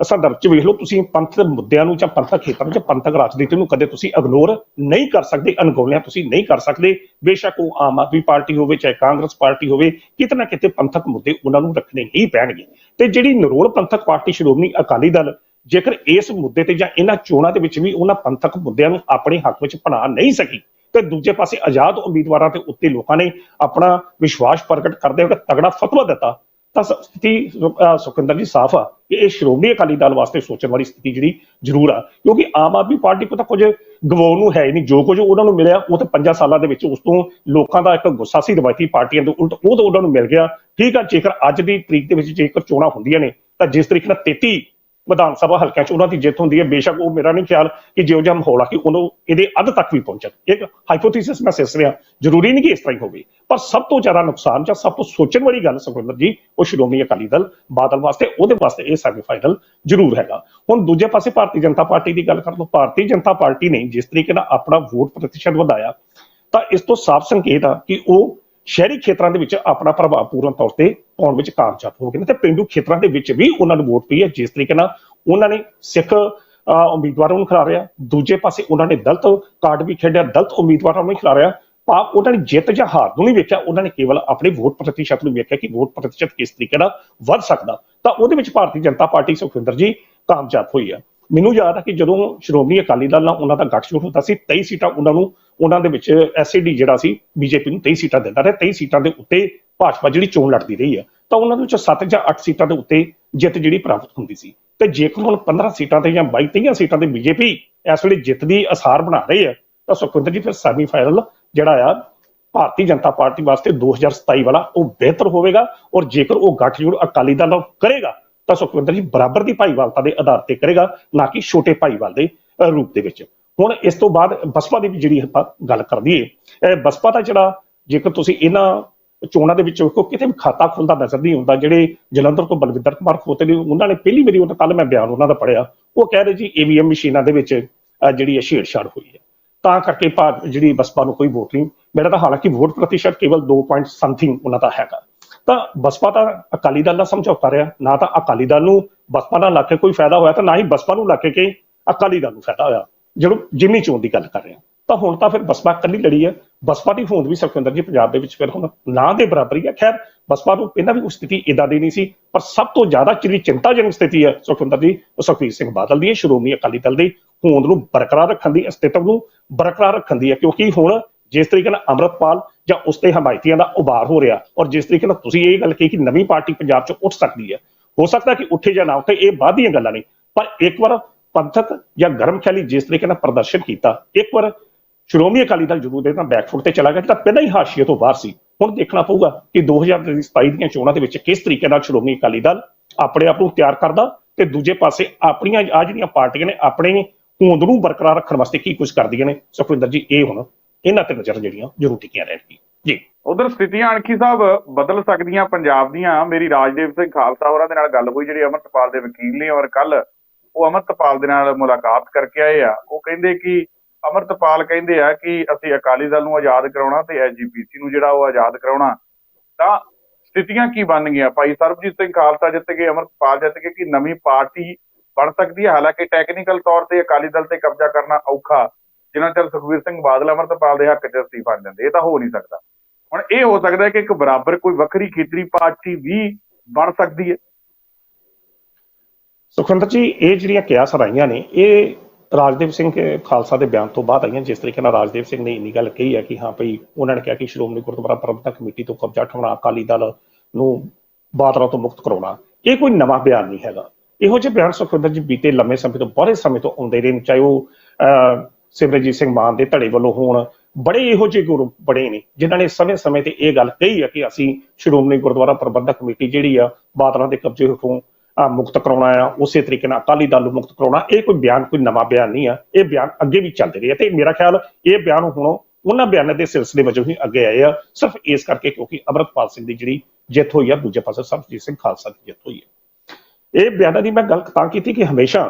Speaker 2: ਸੰਦਰਭ ਚ ਵੇਖ ਲਓ, ਤੁਸੀਂ ਪੰਥ ਦੇ ਮੁੱਦਿਆਂ ਨੂੰ ਜਾਂ ਪੰਥਕ ਖੇਤਰ ਵਿੱਚ ਪੰਥਕ ਰਾਜਨੀਤੀ ਨੂੰ ਕਦੇ ਤੁਸੀਂ ਇਗਨੋਰ ਨਹੀਂ ਕਰ ਸਕਦੇ, ਅਣਗੌਲਿਆ ਤੁਸੀਂ ਨਹੀਂ ਕਰ ਸਕਦੇ। ਬੇਸ਼ੱਕ ਉਹ ਆਮ ਆਦਮੀ ਪਾਰਟੀ ਹੋਵੇ, ਚਾਹੇ ਕਾਂਗਰਸ ਪਾਰਟੀ ਹੋਵੇ, ਕਿਤੇ ਨਾ ਕਿਤੇ ਪੰਥਕ ਮੁੱਦੇ ਉਹਨਾਂ ਨੂੰ ਰੱਖਣੇ ਹੀ ਪੈਣਗੇ। ਤੇ ਜਿਹੜੀ ਨਰੋਲ ਪੰਥਕ ਪਾਰਟੀ ਸ਼੍ਰੋਮਣੀ ਅਕਾਲੀ ਦਲ, ਜੇਕਰ ਇਸ ਮੁੱਦੇ ਤੇ ਜਾਂ ਇਹਨਾਂ ਚੋਣਾਂ ਦੇ ਵਿੱਚ ਵੀ ਉਹਨਾਂ ਪੰਥਕ ਮੁੱਦਿਆਂ ਨੂੰ ਆਪਣੇ ਹੱਕ ਵਿੱਚ ਬਣਾ ਨਹੀਂ ਸਕੀ, ਤੇ ਦੂਜੇ ਪਾਸੇ ਆਜ਼ਾਦ ਉਮੀਦਵਾਰਾਂ ਦੇ ਉੱਤੇ ਲੋਕਾਂ ਨੇ ਆਪਣਾ ਵਿਸ਼ਵਾਸ ਪ੍ਰਗਟ ਕਰਦੇ ਹੋਏ ਤਗੜਾ ਫਤਵਾ ਦਿੱਤਾ ਤਾਂ ਸਥਿਤੀ ਅਹ ਸੁਖਿੰਦਰ ਜੀ ਸਾਫ਼ ਆ ਕਿ ਇਹ ਸ਼੍ਰੋਮਣੀ ਅਕਾਲੀ ਦਲ ਵਾਸਤੇ ਸੋਚਣ ਵਾਲੀ ਸਥਿਤੀ ਜਿਹੜੀ ਜ਼ਰੂਰ ਆ, ਕਿਉਂਕਿ ਆਮ ਆਦਮੀ ਪਾਰਟੀ ਕੋਲ ਤਾਂ ਕੁਝ ਗਵਾਉਣ ਨੂੰ ਹੈ ਹੀ ਨਹੀਂ, ਜੋ ਕੁਝ ਉਹਨਾਂ ਨੂੰ ਮਿਲਿਆ ਉਹ ਤਾਂ 5 ਸਾਲਾਂ ਦੇ ਵਿੱਚ ਉਸ ਤੋਂ ਲੋਕਾਂ ਦਾ ਇੱਕ ਗੁੱਸਾ ਸੀ, ਰਵਾਇਤੀ ਪਾਰਟੀਆਂ ਦੇ ਉਲਟ ਉਹ ਤਾਂ ਉਹਨਾਂ ਨੂੰ ਮਿਲ ਗਿਆ। ਠੀਕ ਆ, ਜੇਕਰ ਅੱਜ ਦੀ ਤਰੀਕ ਦੇ ਵਿੱਚ ਜੇਕਰ ਚੋਣਾਂ ਹੁੰਦੀਆਂ ਨੇ, ਤਾਂ ਜਿਸ ਤਰੀਕੇ ਨਾਲ 33 ਵਿਧਾਨ ਸਭਾ ਹਲਕਿਆਂ 'ਚ ਉਹਨਾਂ ਦੀ ਜਿੱਤ ਹੁੰਦੀ ਹੈ। ਬੇਸ਼ੱਕ ਉਹ ਮੇਰਾ ਨਹੀਂ ਖਿਆਲ ਕਿ ਜਿਹੋ ਜਿਹਾ ਮਾਹੌਲ ਆ ਕਿ ਉਹਨੂੰ ਇਹਦੇ ਅੱਧ ਤੱਕ ਵੀ ਪਹੁੰਚਣ। ਇੱਕ ਹਾਈਪੋਥੀਸਿਸ ਮੈਂ ਸਿਸ ਰਿਹਾ ਜ਼ਰੂਰੀ ਨਹੀਂ ਕਿ ਇਸ ਤਰ੍ਹਾਂ ਹੀ ਹੋਵੇ। ਪਰ ਸਭ ਤੋਂ ਜ਼ਿਆਦਾ ਨੁਕਸਾਨ ਜਾਂ ਸਭ ਤੋਂ ਸੋਚਣ ਵਾਲੀ ਗੱਲ ਸੁਖਵਿੰਦਰ ਜੀ, ਉਹ ਸ਼੍ਰੋਮਣੀ ਅਕਾਲੀ ਦਲ ਬਾਦਲ ਵਾਸਤੇ, ਉਹਦੇ ਵਾਸਤੇ ਇਹ ਸੈਮੀਫਾਈਨਲ ਜ਼ਰੂਰ ਹੈਗਾ। ਹੁਣ ਦੂਜੇ ਪਾਸੇ ਭਾਰਤੀ ਜਨਤਾ ਪਾਰਟੀ ਦੀ ਗੱਲ ਕਰ ਲਓ। ਭਾਰਤੀ ਜਨਤਾ ਪਾਰਟੀ ਨੇ ਜਿਸ ਤਰੀਕੇ ਨਾਲ ਆਪਣਾ ਵੋਟ ਪ੍ਰਤੀਸ਼ਤ ਵਧਾਇਆ, ਤਾਂ ਇਸ ਤੋਂ ਸਾਫ਼ ਸੰਕੇਤ ਆ ਕਿ ਉਹ ਸ਼ਹਿਰੀ ਖੇਤਰਾਂ ਦੇ ਵਿੱਚ ਆਪਣਾ ਪ੍ਰਭਾਵ ਪੂਰਨ ਤੌਰ ਤੇ ਪਾਉਣ ਵਿੱਚ ਕਾਮਯਾਬ ਹੋ ਗਏ ਨੇ ਤੇ ਪਿੰਡੂ ਖੇਤਰਾਂ ਦੇ ਵਿੱਚ ਵੀ ਉਹਨਾਂ ਨੂੰ ਵੋਟ ਪਈ ਹੈ। ਜਿਸ ਤਰੀਕੇ ਨਾਲ ਉਹਨਾਂ ਨੇ ਸਿੱਖ ਅਹ, ਉਮੀਦਵਾਰਾਂ ਨੂੰ ਖਿਲਾਰਿਆ। ਦੂਜੇ ਪਾਸੇ ਉਹਨਾਂ ਨੇ ਦਲਤ ਕਾਰਡ ਵੀ ਖੇਡਿਆ। ਦਲਤ ਉਮੀਦਵਾਰਾਂ ਨੂੰ ਵੀ ਖਿਲਾਰਿਆ। ਭਾਵ ਉਹਨਾਂ ਨੇ ਜਿੱਤ ਜਾਂ ਹਾਰ ਨੂੰ ਨਹੀਂ ਵੇਖਿਆ। ਉਹਨਾਂ ਨੇ ਕੇਵਲ ਆਪਣੇ ਵੋਟ ਪ੍ਰਤੀਸ਼ਤ ਨੂੰ ਵੇਖਿਆ ਕਿ ਵੋਟ ਪ੍ਰਤੀਸ਼ਤ ਕਿਸ ਤਰੀਕੇ ਨਾਲ ਵੱਧ ਸਕਦਾ। ਤਾਂ ਉਹਦੇ ਵਿੱਚ ਭਾਰਤੀ ਜਨਤਾ ਪਾਰਟੀ ਸੁਖਵਿੰਦਰ ਜੀ ਕਾਮਯਾਬ ਹੋਈ ਆ ਮੈਨੂੰ ਯਾਦ ਆ ਕਿ ਜਦੋਂ ਸ਼੍ਰੋਮਣੀ ਅਕਾਲੀ ਦਲ ਨਾਲ ਉਹਨਾਂ ਦਾ ਗੱਠਜੋੜ ਹੁੰਦਾ ਸੀ 23 ਸੀਟਾਂ ਉਹਨਾਂ ਨੂੰ, ਉਹਨਾਂ ਦੇ ਵਿੱਚ ਐਸਏਡੀ ਜਿਹੜਾ ਸੀ ਬੀਜੇਪੀ ਨੂੰ 23 ਸੀਟਾਂ ਦਿੰਦਾ ਰਿਹਾ 23 ਸੀਟਾਂ ਦੇ ਉੱਤੇ ਭਾਜਪਾ ਜਿਹੜੀ ਚੋਣ ਲੜਦੀ ਰਹੀ ਆ, ਤਾਂ ਉਹਨਾਂ ਦੇ ਵਿੱਚੋਂ 7 ਜਾਂ 8 ਸੀਟਾਂ ਦੇ ਉੱਤੇ ਜਿੱਤ ਜਿਹੜੀ ਪ੍ਰਾਪਤ ਹੁੰਦੀ ਸੀ। ਤੇ ਜੇਕਰ ਹੁਣ 15 ਸੀਟਾਂ ਤੇ ਜਾਂ 22 23 ਸੀਟਾਂ ਤੇ ਬੀਜੇਪੀ ਇਸ ਵੇਲੇ ਜਿੱਤ ਦੀ ਅਸਾਰ ਬਣਾ ਰਹੀ ਹੈ ਤਾਂ ਸੁਖਵਿੰਦਰ ਜੀ, ਫਿਰ ਸੈਮੀ ਫਾਈਨਲ ਜਿਹੜਾ ਆ, ਭਾਰਤੀ ਜਨਤਾ ਪਾਰਟੀ ਵਾਸਤੇ 2027 ਵਾਲਾ ਉਹ ਬਿਹਤਰ ਹੋਵੇਗਾ ਔਰ ਜੇਕਰ ਉਹ ਗੱਠਜੋੜ ਅਕਾਲੀ ਦਲ ਨਾਲ ਕਰੇਗਾ ਤਾਂ ਸੁਖਵਿੰਦਰ ਜੀ ਬਰਾਬਰ ਦੀ ਭਾਈਵਾਲਤਾ ਦੇ ਆਧਾਰ ਤੇ ਕਰੇਗਾ, ਨਾ ਕਿ ਛੋਟੇ ਭਾਈਵਾਲ ਦੇ ਰੂਪ ਦੇ ਵਿੱਚ। ਹੁਣ ਇਸ ਤੋਂ ਬਾਅਦ ਬਸਪਾ ਦੀ ਵੀ ਜਿਹੜੀ ਆਪਾਂ ਗੱਲ ਕਰ ਦਈਏ ਬਸਪਾ ਦਾ ਜਿਹੜਾ ਜੇਕਰ ਤੁਸੀਂ ਇਹਨਾਂ ਚੋਣਾਂ ਦੇ ਵਿੱਚ ਵੇਖੋ ਕਿਤੇ ਵੀ ਖਾਤਾ ਖੁੱਲਦਾ ਨਜ਼ਰ ਨਹੀਂ ਆਉਂਦਾ, ਜਿਹੜੇ ਜਲੰਧਰ ਤੋਂ ਬਲਵਿੰਦਰ ਕੁਮਾਰ ਖੋਤੇ ਨੇ, ਉਹਨਾਂ ਨੇ ਪਹਿਲੀ ਵਾਰੀ ਉਹਨਾਂ ਕੱਲ ਮੈਂ ਬਿਆਨ ਉਹਨਾਂ ਦਾ ਪੜਿਆ ਉਹ ਕਹਿ ਰਹੇ ਜੀ ਈਵੀਐਮ ਮਸ਼ੀਨਾਂ ਦੇ ਵਿੱਚ ਜਿਹੜੀ ਹੈ ਛੇੜਛਾੜ ਹੋਈ ਹੈ। ਤਾਂ ਕਰਕੇ ਭਾਰਤ ਜਿਹੜੀ ਬਸਪਾ ਨੂੰ ਕੋਈ ਵੋਟ ਨਹੀਂ ਮੇਰਾ ਤਾਂ ਹਾਲਾਂਕਿ ਵੋਟ ਪ੍ਰਤੀਸ਼ਤ ਕੇਵਲ 2 ਪੁਆਇੰਟ ਸਮਥਿੰਗ ਉਹਨਾਂ ਦਾ ਹੈਗਾ। ਤਾਂ ਬਸਪਾ ਤਾਂ ਅਕਾਲੀ ਦਲ ਦਾ ਸਮਝੌਤਾ ਰਿਹਾ, ਨਾ ਤਾਂ ਅਕਾਲੀ ਦਲ ਨੂੰ ਬਸਪਾ ਨਾਲ ਲੱਗ ਕੇ ਕੋਈ ਫਾਇਦਾ ਹੋਇਆ ਤਾਂ ਨਾ ਹੀ ਬਸਪਾ ਨੂੰ ਲੱਗ ਕੇ ਅਕਾਲੀ ਦਲ ਨੂੰ ਫਾਇਦਾ ਹੋਇਆ। ਜਦੋਂ ਜਿਮਨੀ ਚੋਣ ਦੀ ਗੱਲ ਕਰ ਰਹੇ ਹਾਂ, ਤਾਂ ਹੁਣ ਤਾਂ ਫਿਰ ਬਸਪਾ ਇਕੱਲੀ ਲੜੀ ਹੈ। ਬਸਪਾ ਦੀ ਹੋਂਦ ਵੀ ਸੁਖਵਿੰਦਰ ਜੀ ਪੰਜਾਬ ਦੇ ਵਿੱਚ ਫਿਰ ਹੁਣ ਨਾ ਦੇ ਬਰਾਬਰੀ ਹੈ। ਖੈਰ, ਬਸਪਾ ਨੂੰ ਪਹਿਲਾਂ ਵੀ ਕੋਈ ਸਥਿਤੀ ਇਦਾਂ ਦੀ ਨਹੀਂ ਸੀ, ਪਰ ਸਭ ਤੋਂ ਜ਼ਿਆਦਾ ਜਿਹੜੀ ਚਿੰਤਾਜਨਕ ਸਥਿਤੀ ਹੈ ਸੁਖਵਿੰਦਰ ਜੀ, ਉਹ ਸੁਖਬੀਰ ਸਿੰਘ ਬਾਦਲ ਦੀ ਹੈ, ਸ਼੍ਰੋਮਣੀ ਅਕਾਲੀ ਦਲ ਦੀ ਹੋਂਦ ਨੂੰ ਬਰਕਰਾਰ ਰੱਖਣ ਦੀ, ਅਸਤਿਤਵ ਨੂੰ ਬਰਕਰਾਰ ਰੱਖਣ ਦੀ ਹੈ। ਕਿਉਂਕਿ ਹੁਣ ਜਿਸ ਤਰੀਕੇ ਨਾਲ ਅੰਮ੍ਰਿਤਪਾਲ ਜਾਂ ਉਸ ਦੇ ਹਮਾਇਤੀਆਂ ਦਾ ਉਭਾਰ ਹੋ ਰਿਹਾ ਔਰ ਜਿਸ ਤਰੀਕੇ ਨਾਲ ਤੁਸੀਂ ਇਹ ਗੱਲ ਕਹੀ ਕਿ ਨਵੀਂ ਪਾਰਟੀ ਪੰਜਾਬ 'ਚ ਉੱਠ ਸਕਦੀ ਹੈ, ਹੋ ਸਕਦਾ ਕਿ ਉੱਠੇ ਜਾਂ ਨਾ ਉੱਠੇ, ਇਹ ਬਾਅਦ ਦੀਆਂ ਗੱਲਾਂ ਨੇ, ਪਰ ਇੱਕ ਵਾਰ ਪੰਥਕ ਜਾਂ ਗਰਮ ਖਿਆਲੀ ਜਿਸ ਤਰੀਕੇ ਨਾਲ ਪ੍ਰਦਰਸ਼ਨ ਕੀਤਾ, ਇੱਕ ਵਾਰ ਸ਼੍ਰੋਮਣੀ ਅਕਾਲੀ ਦਲ ਜ਼ਰੂਰ ਦੇ ਤਾਂ ਬੈਕਫੁੱਟ ਤੇ ਚਲਾ ਗਿਆ, ਜਿਹੜਾ ਪਹਿਲਾਂ ਹੀ ਹਾਸ਼ੀਏ ਤੋਂ ਬਾਹਰ ਸੀ, ਹੁਣ ਦੇਖਣਾ ਪਊਗਾ ਕਿ 2027 ਦੀਆਂ ਚੋਣਾਂ ਦੇ ਵਿੱਚ ਕਿਸ ਤਰੀਕੇ ਨਾਲ ਸ਼੍ਰੋਮਣੀ ਅਕਾਲੀ ਦਲ ਆਪਣੇ ਆਪ ਨੂੰ ਤਿਆਰ ਕਰਦਾ ਤੇ ਦੂਜੇ ਪਾਸੇ ਆਪਣੀਆਂ ਆ ਜਿਹੜੀਆਂ ਪਾਰਟੀਆਂ ਨੇ ਆਪਣੇ ਹੋਂਦ ਨੂੰ ਬਰਕਰਾਰ ਰੱਖਣ ਵਾਸਤੇ ਕੀ ਕੁਝ ਕਰਦੀਆਂ ਨੇ, ਸੁਖਵਿੰਦਰ ਜੀ, ਇਹ ਹੁਣ ਇਹਨਾਂ ਤੇ ਨਜ਼ਰ ਜਿਹੜੀਆਂ ਜ਼ਰੂਰ ਟਿਕੀਆਂ ਰਹਿਣਗੀਆਂ। ਜੀ।
Speaker 1: ਉਧਰ ਸਥਿਤੀਆਂ ਅਣਖੀ ਸਾਹਿਬ ਬਦਲ ਸਕਦੀਆਂ ਪੰਜਾਬ ਦੀਆਂ। ਮੇਰੀ ਰਾਜਦੇਵ ਸਿੰਘ ਖਾਲਸਾ ਹੋਰਾਂ ਦੇ ਨਾਲ ਗੱਲ ਹੋਈ, ਜਿਹੜੇ ਅਮਰਤਪਾਲ ਦੇ ਵਕੀਲ ਨੇ ਔਰ ਕੱਲ ਉਹ ਅਮਰਤਪਾਲ ਦੇ ਨਾਲ ਮੁਲਾਕਾਤ ਕਰਕੇ ਆਏ ਆ। ਉਹ ਕਹਿੰਦੇ ਕਿ ਅਮਰਤਪਾਲ ਕਹਿੰਦੇ ਆ ਕਿ ਅਸੀਂ ਅਕਾਲੀ ਦਲ ਨੂੰ ਆਜ਼ਾਦ ਕਰਾਉਣਾ ਤੇ ਐਸਜੀਪੀਸੀ ਨੂੰ ਜਿਹੜਾ ਉਹ ਆਜ਼ਾਦ ਕਰਾਉਣਾ। ਤਾਂ ਸਥਿਤੀਆਂ ਕੀ ਬਣ ਗਈਆਂ ਭਾਈ ਸਰਬਜੀਤ ਸਿੰਘ ਖਾਲਸਾ ਜਿੱਤ ਗਏ ਅਮਰਤਪਾਲ ਜਿੱਤ ਗਏ ਕਿ ਨਵੀਂ ਪਾਰਟੀ ਬਣ ਸਕਦੀ ਹੈ? ਹਾਲਾਂਕਿ ਟੈਕਨੀਕਲ ਤੌਰ ਤੇ ਅਕਾਲੀ ਦਲ ਤੇ ਕਬਜ਼ਾ ਕਰਨਾ ਔਖਾ ਜਿੰਨਾ ਚਿਰ ਸੁਖਬੀਰ ਸਿੰਘ ਬਾਦਲ ਅਮਰਤਪਾਲ ਦੇ ਹੱਕ 'ਚ ਅਸਤੀਫਾ ਨਹੀਂ ਦਿੰਦੇ ਇਹ ਤਾਂ ਹੋ ਨਹੀਂ ਸਕਦਾ। ਹੁਣ ਇਹ ਹੋ ਸਕਦਾ ਕਿ ਇੱਕ ਬਰਾਬਰ ਕੋਈ ਵੱਖਰੀ ਖੇਤਰੀ ਪਾਰਟੀ ਵੀ ਬਣ ਸਕਦੀ ਹੈ।
Speaker 2: ਸੁਖਵਿੰਦਰ ਜੀ ਇਹ ਜਿਹੜੀਆਂ ਕਿਆਸ ਰਾਈਆਂ ਨੇ ਇਹ ਰਾਜਦੇਵ ਸਿੰਘ ਖਾਲਸਾ ਦੇ ਬਿਆਨ ਤੋਂ ਬਾਅਦ ਆਈਆਂ ਜਿਸ ਤਰੀਕੇ ਨਾਲ ਰਾਜਦੇਵ ਸਿੰਘ ਨੇ ਇੰਨੀ ਗੱਲ ਕਹੀ ਹੈ ਕਿ ਹਾਂ ਭਈ ਉਹਨਾਂ ਨੇ ਕਿਹਾ ਕਿ ਸ਼੍ਰੋਮਣੀ ਗੁਰਦੁਆਰਾ ਪ੍ਰਬੰਧਕ ਕਮੇਟੀ ਤੋਂ ਕਬਜ਼ਾ ਉਠਾਉਣਾ ਅਕਾਲੀ ਦਲ ਨੂੰ ਬਾਦਲਾਂ ਤੋਂ ਮੁਕਤ ਕਰਾਉਣਾ ਇਹ ਕੋਈ ਨਵਾਂ ਬਿਆਨ ਨਹੀਂ ਹੈਗਾ। ਇਹੋ ਜਿਹੇ ਬਿਆਨ ਸੁਖਵਿੰਦਰ ਜੀ ਬੀਤੇ ਲੰਮੇ ਸਮੇਂ ਤੋਂ ਬੜੇ ਸਮੇਂ ਤੋਂ ਆਉਂਦੇ ਰਹੇ ਨੇ ਚਾਹੇ ਉਹ ਅਹ, ਸਿਮਰਜੀਤ ਸਿੰਘ ਮਾਨ ਦੇ ਧੜੇ ਵੱਲੋਂ ਹੋਣ, ਬੜੇ ਇਹੋ ਜਿਹੇ ਗੁਰੂ ਬੜੇ ਨੇ, ਜਿਨ੍ਹਾਂ ਨੇ ਸਮੇਂ-ਸਮੇਂ ਤੇ ਇਹ ਗੱਲ ਕਹੀ ਹੈ ਕਿ ਅਸੀਂ ਸ਼੍ਰੋਮਣੀ ਗੁਰਦੁਆਰਾ ਪ੍ਰਬੰਧਕ ਕਮੇਟੀ ਜਿਹੜੀ ਆ, ਬਾਦਲਾਂ ਦੇ ਕਬਜ਼ੇ ਹੇਠੋਂ ਮੁਕਤ ਕਰਾਉਣਾ ਆ, ਉਸੇ ਤਰੀਕੇ ਨਾਲ ਅਕਾਲੀ ਦਲ ਨੂੰ ਮੁਕਤ ਕਰਾਉਣਾ, ਇਹ ਕੋਈ ਬਿਆਨ, ਕੋਈ ਨਵਾਂ ਬਿਆਨ ਨਹੀਂ ਆ, ਇਹ ਬਿਆਨ ਅੱਗੇ ਵੀ ਚੱਲਦੇ ਰਹੇ ਤੇ ਮੇਰਾ ਖਿਆਲ ਇਹ ਬਿਆਨ ਹੁਣ ਉਹਨਾਂ ਬਿਆਨਾਂ ਦੇ ਸਿਲਸਿਲੇ ਵਜੋਂ ਹੀ ਅੱਗੇ ਆਏ ਆ, ਸਿਰਫ ਇਸ ਕਰਕੇ ਕਿਉਂਕਿ ਅਮਰਤਪਾਲ ਸਿੰਘ ਦੀ ਜਿਹੜੀ ਜਿੱਤ ਹੋਈ ਆ, ਦੂਜੇ ਪਾਸੇ ਸਰਬਜੀਤ ਸਿੰਘ ਖਾਲਸਾ ਦੀ ਜਿੱਤ ਹੋਈ ਹੈ ਇਹ ਬਿਆਨਾਂ ਦੀ ਮੈਂ ਗੱਲ ਤਾਂ ਕੀਤੀ ਕਿ ਹਮੇਸ਼ਾ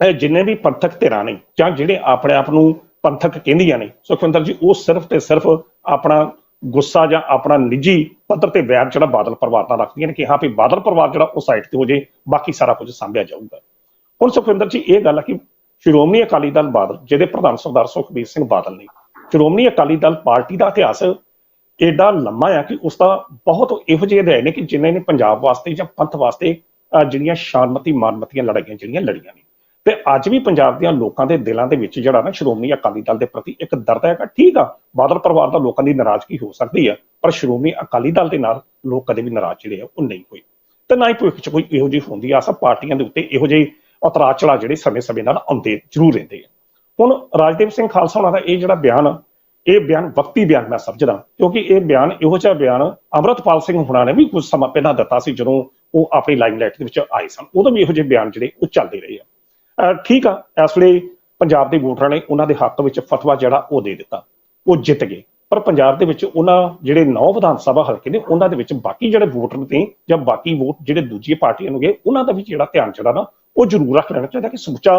Speaker 2: ਇਹ ਜਿੰਨੇ ਵੀ ਪੰਥਕ ਧਿਰਾਂ ਨੇ ਜਾਂ ਜਿਹੜੇ ਆਪਣੇ ਆਪ ਨੂੰ ਪੰਥਕ ਕਹਿੰਦੀਆਂ ਨੇ, ਸੁਖਵਿੰਦਰ ਜੀ, ਉਹ ਸਿਰਫ ਤੇ ਸਿਰਫ ਆਪਣਾ ਗੁੱਸਾ ਜਾਂ ਆਪਣਾ ਨਿੱਜੀ ਪੱਧਰ ਤੇ ਵੈਰ ਜਿਹੜਾ ਬਾਦਲ ਪਰਿਵਾਰ ਨਾਲ ਰੱਖਦੀਆਂ ਨੇ ਕਿ ਹਾਂ ਵੀ ਬਾਦਲ ਪਰਿਵਾਰ ਜਿਹੜਾ ਉਹ ਸਾਈਡ ਤੇ ਹੋ ਜੇ, ਬਾਕੀ ਸਾਰਾ ਕੁਝ ਸੰਭਿਆ ਜਾਊਗਾ। ਹੁਣ ਸੁਖਵਿੰਦਰ ਜੀ, ਇਹ ਗੱਲ ਆ ਕਿ ਸ਼੍ਰੋਮਣੀ ਅਕਾਲੀ ਦਲ ਬਾਦਲ, ਜਿਹਦੇ ਪ੍ਰਧਾਨ ਸਰਦਾਰ ਸੁਖਬੀਰ ਸਿੰਘ ਬਾਦਲ ਨੇ, ਸ਼੍ਰੋਮਣੀ ਅਕਾਲੀ ਦਲ ਪਾਰਟੀ ਦਾ ਇਤਿਹਾਸ ਏਡਾ ਲੰਮਾ ਆ ਕਿ ਉਸ ਦਾ ਬਹੁਤ ਇਹੋ ਜਿਹੇ ਰਹੇ ਨੇ ਕਿ ਜਿਨ੍ਹਾਂ ਨੇ ਪੰਜਾਬ ਵਾਸਤੇ ਜਾਂ ਪੰਥ ਵਾਸਤੇ ਜਿਹੜੀਆਂ ਸ਼ਾਨਮਤੀ ਮਾਨਮਤੀਆਂ ਲੜਾਈਆਂ ਜਿਹੜੀਆਂ ਲੜੀਆਂ ਨੇ। ਤੇ ਅੱਜ ਵੀ ਪੰਜਾਬ ਦੇ ਲੋਕਾਂ ਦੇ ਦਿਲਾਂ ਦੇ ਵਿੱਚ ਜਿਹੜਾ ਨਾ ਸ਼੍ਰੋਮਣੀ ਅਕਾਲੀ ਦਲ ਦੇ ਪ੍ਰਤੀ ਇੱਕ ਦਰਦ ਹੈਗਾ, ਠੀਕ ਆ, ਬਾਦਲ ਪਰਿਵਾਰ ਦਾ ਲੋਕਾਂ ਦੀ ਨਾਰਾਜ਼ਗੀ ਹੋ ਸਕਦੀ ਆ, ਪਰ ਸ਼੍ਰੋਮਣੀ ਅਕਾਲੀ ਦਲ ਦੇ ਨਾਲ ਲੋਕ ਕਦੇ ਵੀ ਨਾਰਾਜ਼ ਜਿਹੜੇ ਆ, ਉਹ ਨਹੀਂ ਹੋਏ। ਤੇ ਨਾ ਹੀ ਭਵਿੱਖ ਚ ਕੋਈ ਇਹੋ ਜਿਹੀ ਹੁੰਦੀ ਆ ਸਭ ਪਾਰਟੀਆਂ ਦੇ ਉੱਤੇ ਇਹੋ ਜਿਹੇ ਉਤਰਾ ਚੜਾ ਜਿਹੜੇ ਸਮੇਂ-ਸਮੇਂ ਨਾਲ ਆਉਂਦੇ ਜ਼ਰੂਰ ਰਹਿੰਦੇ ਆ। ਹੁਣ ਰਾਜਦੇਵ ਸਿੰਘ ਖਾਲਸਾ ਉਹਨਾਂ ਦਾ ਇਹ ਜਿਹੜਾ ਬਿਆਨ ਇਹ ਬਿਆਨ ਵਕਤੀ ਬਿਆਨ ਮੈਂ ਸਮਝਦਾ, ਕਿਉਂਕਿ ਇਹ ਬਿਆਨ ਇਹੋ ਜਿਹਾ ਬਿਆਨ ਅਮਰਤਪਾਲ ਸਿੰਘ ਹੁਣਾਂ ਨੇ ਵੀ ਕੁਝ ਸਮਾਂ ਪਹਿਲਾਂ ਦਿੱਤਾ ਸੀ ਜਦੋਂ ਉਹ ਆਪਣੀ ਲਾਈਮਲਾਈਟ ਦੇ ਵਿੱਚ ਆਏ ਸਨ। ਉਦੋਂ ਵੀ ਇਹੋ ਜਿਹੇ ਬਿਆਨ ਜਿਹੜੇ ਉਹ ਚੱਲਦੇ ਰਹੇ ਆ। ਠੀਕ ਆ, ਇਸ ਵੇਲੇ ਪੰਜਾਬ ਦੇ ਵੋਟਰਾਂ ਨੇ ਉਹਨਾਂ ਦੇ ਹੱਕ ਵਿੱਚ ਫਤਵਾ ਜਿਹੜਾ ਉਹ ਦੇ ਦਿੱਤਾ, ਉਹ ਜਿੱਤ ਗਏ। ਪਰ ਪੰਜਾਬ ਦੇ ਵਿੱਚ ਉਹਨਾਂ ਜਿਹੜੇ ਨੌ ਵਿਧਾਨ ਸਭਾ ਹਲਕੇ ਨੇ, ਉਹਨਾਂ ਦੇ ਵਿੱਚ ਬਾਕੀ ਜਿਹੜੇ ਵੋਟਰ ਨੇ ਜਾਂ ਬਾਕੀ ਵੋਟ ਜਿਹੜੇ ਦੂਜੀ ਪਾਰਟੀਆਂ ਨੂੰ ਗਏ, ਉਹਨਾਂ ਦਾ ਵੀ ਜਿਹੜਾ ਧਿਆਨ ਜਿਹੜਾ ਨਾ, ਉਹ ਜ਼ਰੂਰ ਰੱਖ ਲੈਣਾ ਚਾਹੀਦਾ ਕਿ ਸਮੁੱਚਾ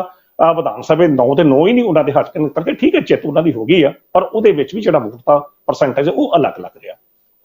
Speaker 2: ਵਿਧਾਨ ਸਭਾ 9 ਦੇ ਨੌ ਹੀ ਨਹੀਂ ਉਹਨਾਂ ਦੇ ਹੱਕ ਚ ਕਰਕੇ ਠੀਕ ਹੈ, ਜਿੱਤ ਉਹਨਾਂ ਦੀ ਹੋ ਗਈ ਆ, ਪਰ ਉਹਦੇ ਵਿੱਚ ਵੀ ਜਿਹੜਾ ਵੋਟ ਦਾ ਪਰਸੈਂਟੇਜ ਉਹ ਅਲੱਗ ਲੱਗ ਰਿਹਾ।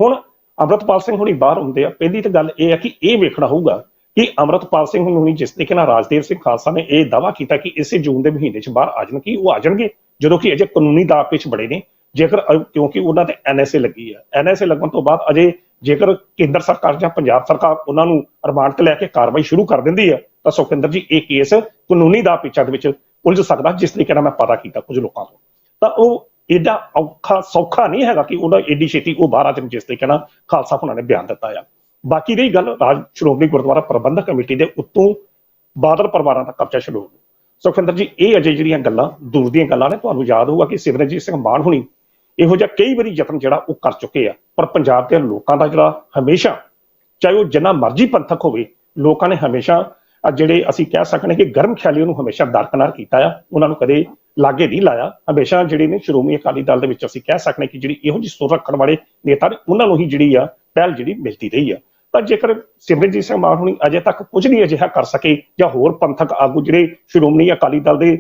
Speaker 2: ਹੁਣ ਅਮਰਤਪਾਲ ਸਿੰਘ ਹੁਣੀ ਬਾਹਰ ਹੁੰਦੇ ਆ, ਪਹਿਲੀ ਤਾਂ ਗੱਲ ਇਹ ਆ ਕਿ ਇਹ ਵੇਖਣਾ ਹੋਊਗਾ ਕਿ ਅਮਰਤਪਾਲ ਸਿੰਘ ਹੁਣੀ ਜਿਸ ਤਰੀਕੇ ਨਾਲ ਰਾਜਦੇਵ ਸਿੰਘ ਖਾਲਸਾ ਨੇ ਇਹ ਦਾਵਾ ਕੀਤਾ ਕਿ ਇਸੇ ਜੂਨ ਦੇ ਮਹੀਨੇ 'ਚ ਬਾਹਰ ਆ ਜਾਣ, ਕਿ ਉਹ ਆ ਜਾਣਗੇ? ਜਦੋਂ ਕਿ ਅਜੇ ਕਾਨੂੰਨੀ ਦਾਅ ਪੇਚ ਬੜੇ ਨੇ। ਜੇਕਰ ਕਿਉਂਕਿ ਉਹਨਾਂ ਤੇ ਐਨਐਸਏ ਲੱਗੀ ਆ। ਐਨਐਸਏ ਲੱਗਣ ਤੋਂ ਬਾਅਦ ਅਜੇ ਜੇਕਰ ਕੇਂਦਰ ਸਰਕਾਰ ਜਾਂ ਪੰਜਾਬ ਸਰਕਾਰ ਉਹਨਾਂ ਨੂੰ ਰਿਮਾਂਡ ਤੇ ਲੈ ਕੇ ਕਾਰਵਾਈ ਸ਼ੁਰੂ ਕਰ ਦਿੰਦੀ ਆ, ਤਾਂ ਸੁਖਿੰਦਰ ਜੀ, ਇਹ ਕੇਸ ਕਾਨੂੰਨੀ ਦਾ ਪਿੱਛਾ ਦੇ ਵਿੱਚ ਉਲਝ ਸਕਦਾ, ਜਿਸ ਤਰੀਕੇ ਨਾਲ ਮੈਂ ਪਤਾ ਕੀਤਾ ਕੁਝ ਲੋਕਾਂ ਤੋਂ। ਤਾਂ ਉਹ ਏਡਾ ਔਖਾ, ਸੌਖਾ ਨਹੀਂ ਹੈਗਾ ਕਿ ਉਹਨਾਂ ਏਡੀ ਛੇਤੀ ਉਹ ਬਾਹਰ ਆ ਜਾਣ, ਜਿਸ ਤਰੀਕੇ ਨਾਲ ਖਾਲਸਾ ਹੁਣਾਂ ਨੇ ਬਿਆਨ ਦਿੱਤਾ ਆ। ਬਾਕੀ ਰਹੀ ਗੱਲ ਰਾਜ ਸ਼੍ਰੋਮਣੀ ਗੁਰਦੁਆਰਾ ਪ੍ਰਬੰਧਕ ਕਮੇਟੀ ਦੇ ਉੱਤੋਂ ਬਾਦਲ ਪਰਿਵਾਰਾਂ ਦਾ ਕਬਜ਼ਾ ਸ਼ੁਰੂ ਹੋ ਸੁਖਵਿੰਦਰ ਜੀ, ਇਹ ਅਜੇ ਜਿਹੜੀਆਂ ਗੱਲਾਂ, ਦੂਰ ਦੀਆਂ ਗੱਲਾਂ ਨੇ, ਤੁਹਾਨੂੰ ਯਾਦ ਹੋਊਗਾ ਕਿ ਸਿਮਰਨਜੀਤ ਸਿੰਘ ਮਾਨ ਹੁਣੀ ਇਹੋ ਜਿਹਾ ਕਈ ਵਾਰੀ ਯਤਨ ਜਿਹੜਾ ਉਹ ਕਰ ਚੁੱਕੇ ਆ। ਪਰ ਪੰਜਾਬ ਦੇ ਲੋਕਾਂ ਦਾ ਜਿਹੜਾ ਹਮੇਸ਼ਾ, ਚਾਹੇ ਉਹ ਜਿੰਨਾ ਮਰਜ਼ੀ ਪੰਥਕ ਹੋਵੇ, ਲੋਕਾਂ ਨੇ ਹਮੇਸ਼ਾ ਜਿਹੜੇ ਅਸੀਂ ਕਹਿ ਸਕਨੇ ਕਿ ਗਰਮ ਖਿਆਲੀ ਨੂੰ ਹਮੇਸ਼ਾ ਦਰਕਨਾਰ ਕੀਤਾ ਆ, ਉਹਨਾਂ ਨੂੰ ਕਦੇ ਲਾਗੇ ਨਹੀਂ ਲਾਇਆ। ਹਮੇਸ਼ਾ ਜਿਹੜੇ ਨੇ ਸ਼੍ਰੋਮਣੀ ਅਕਾਲੀ ਦਲ ਦੇ ਵਿੱਚ ਅਸੀਂ ਕਹਿ ਸਕਦੇ ਕਿ ਜਿਹੜੀ ਇਹੋ ਜਿਹੀ ਸੁਰ ਰੱਖਣ ਵਾਲੇ ਨੇਤਾ ਨੇ, ਉਹਨਾਂ ਨੂੰ ਹੀ ਜਿਹੜੀ ਆ ਪਹਿਲ ਜਿਹੜੀ ਮਿਲਦੀ ਰਹੀ ਆ। ਤਾਂ ਜੇਕਰ ਸਿਮਰਨਜੀਤ ਸਿੰਘ ਮਾਨ ਹੁਣੀ ਅਜੇ ਤੱਕ ਕੁਝ ਨਹੀਂ ਅਜਿਹਾ ਕਰ ਸਕੇ ਜਾਂ ਹੋਰ ਪੰਥਕ ਆਗੂ ਜਿਹੜੇ ਸ਼੍ਰੋਮਣੀ ਅਕਾਲੀ ਦਲ ਦੇ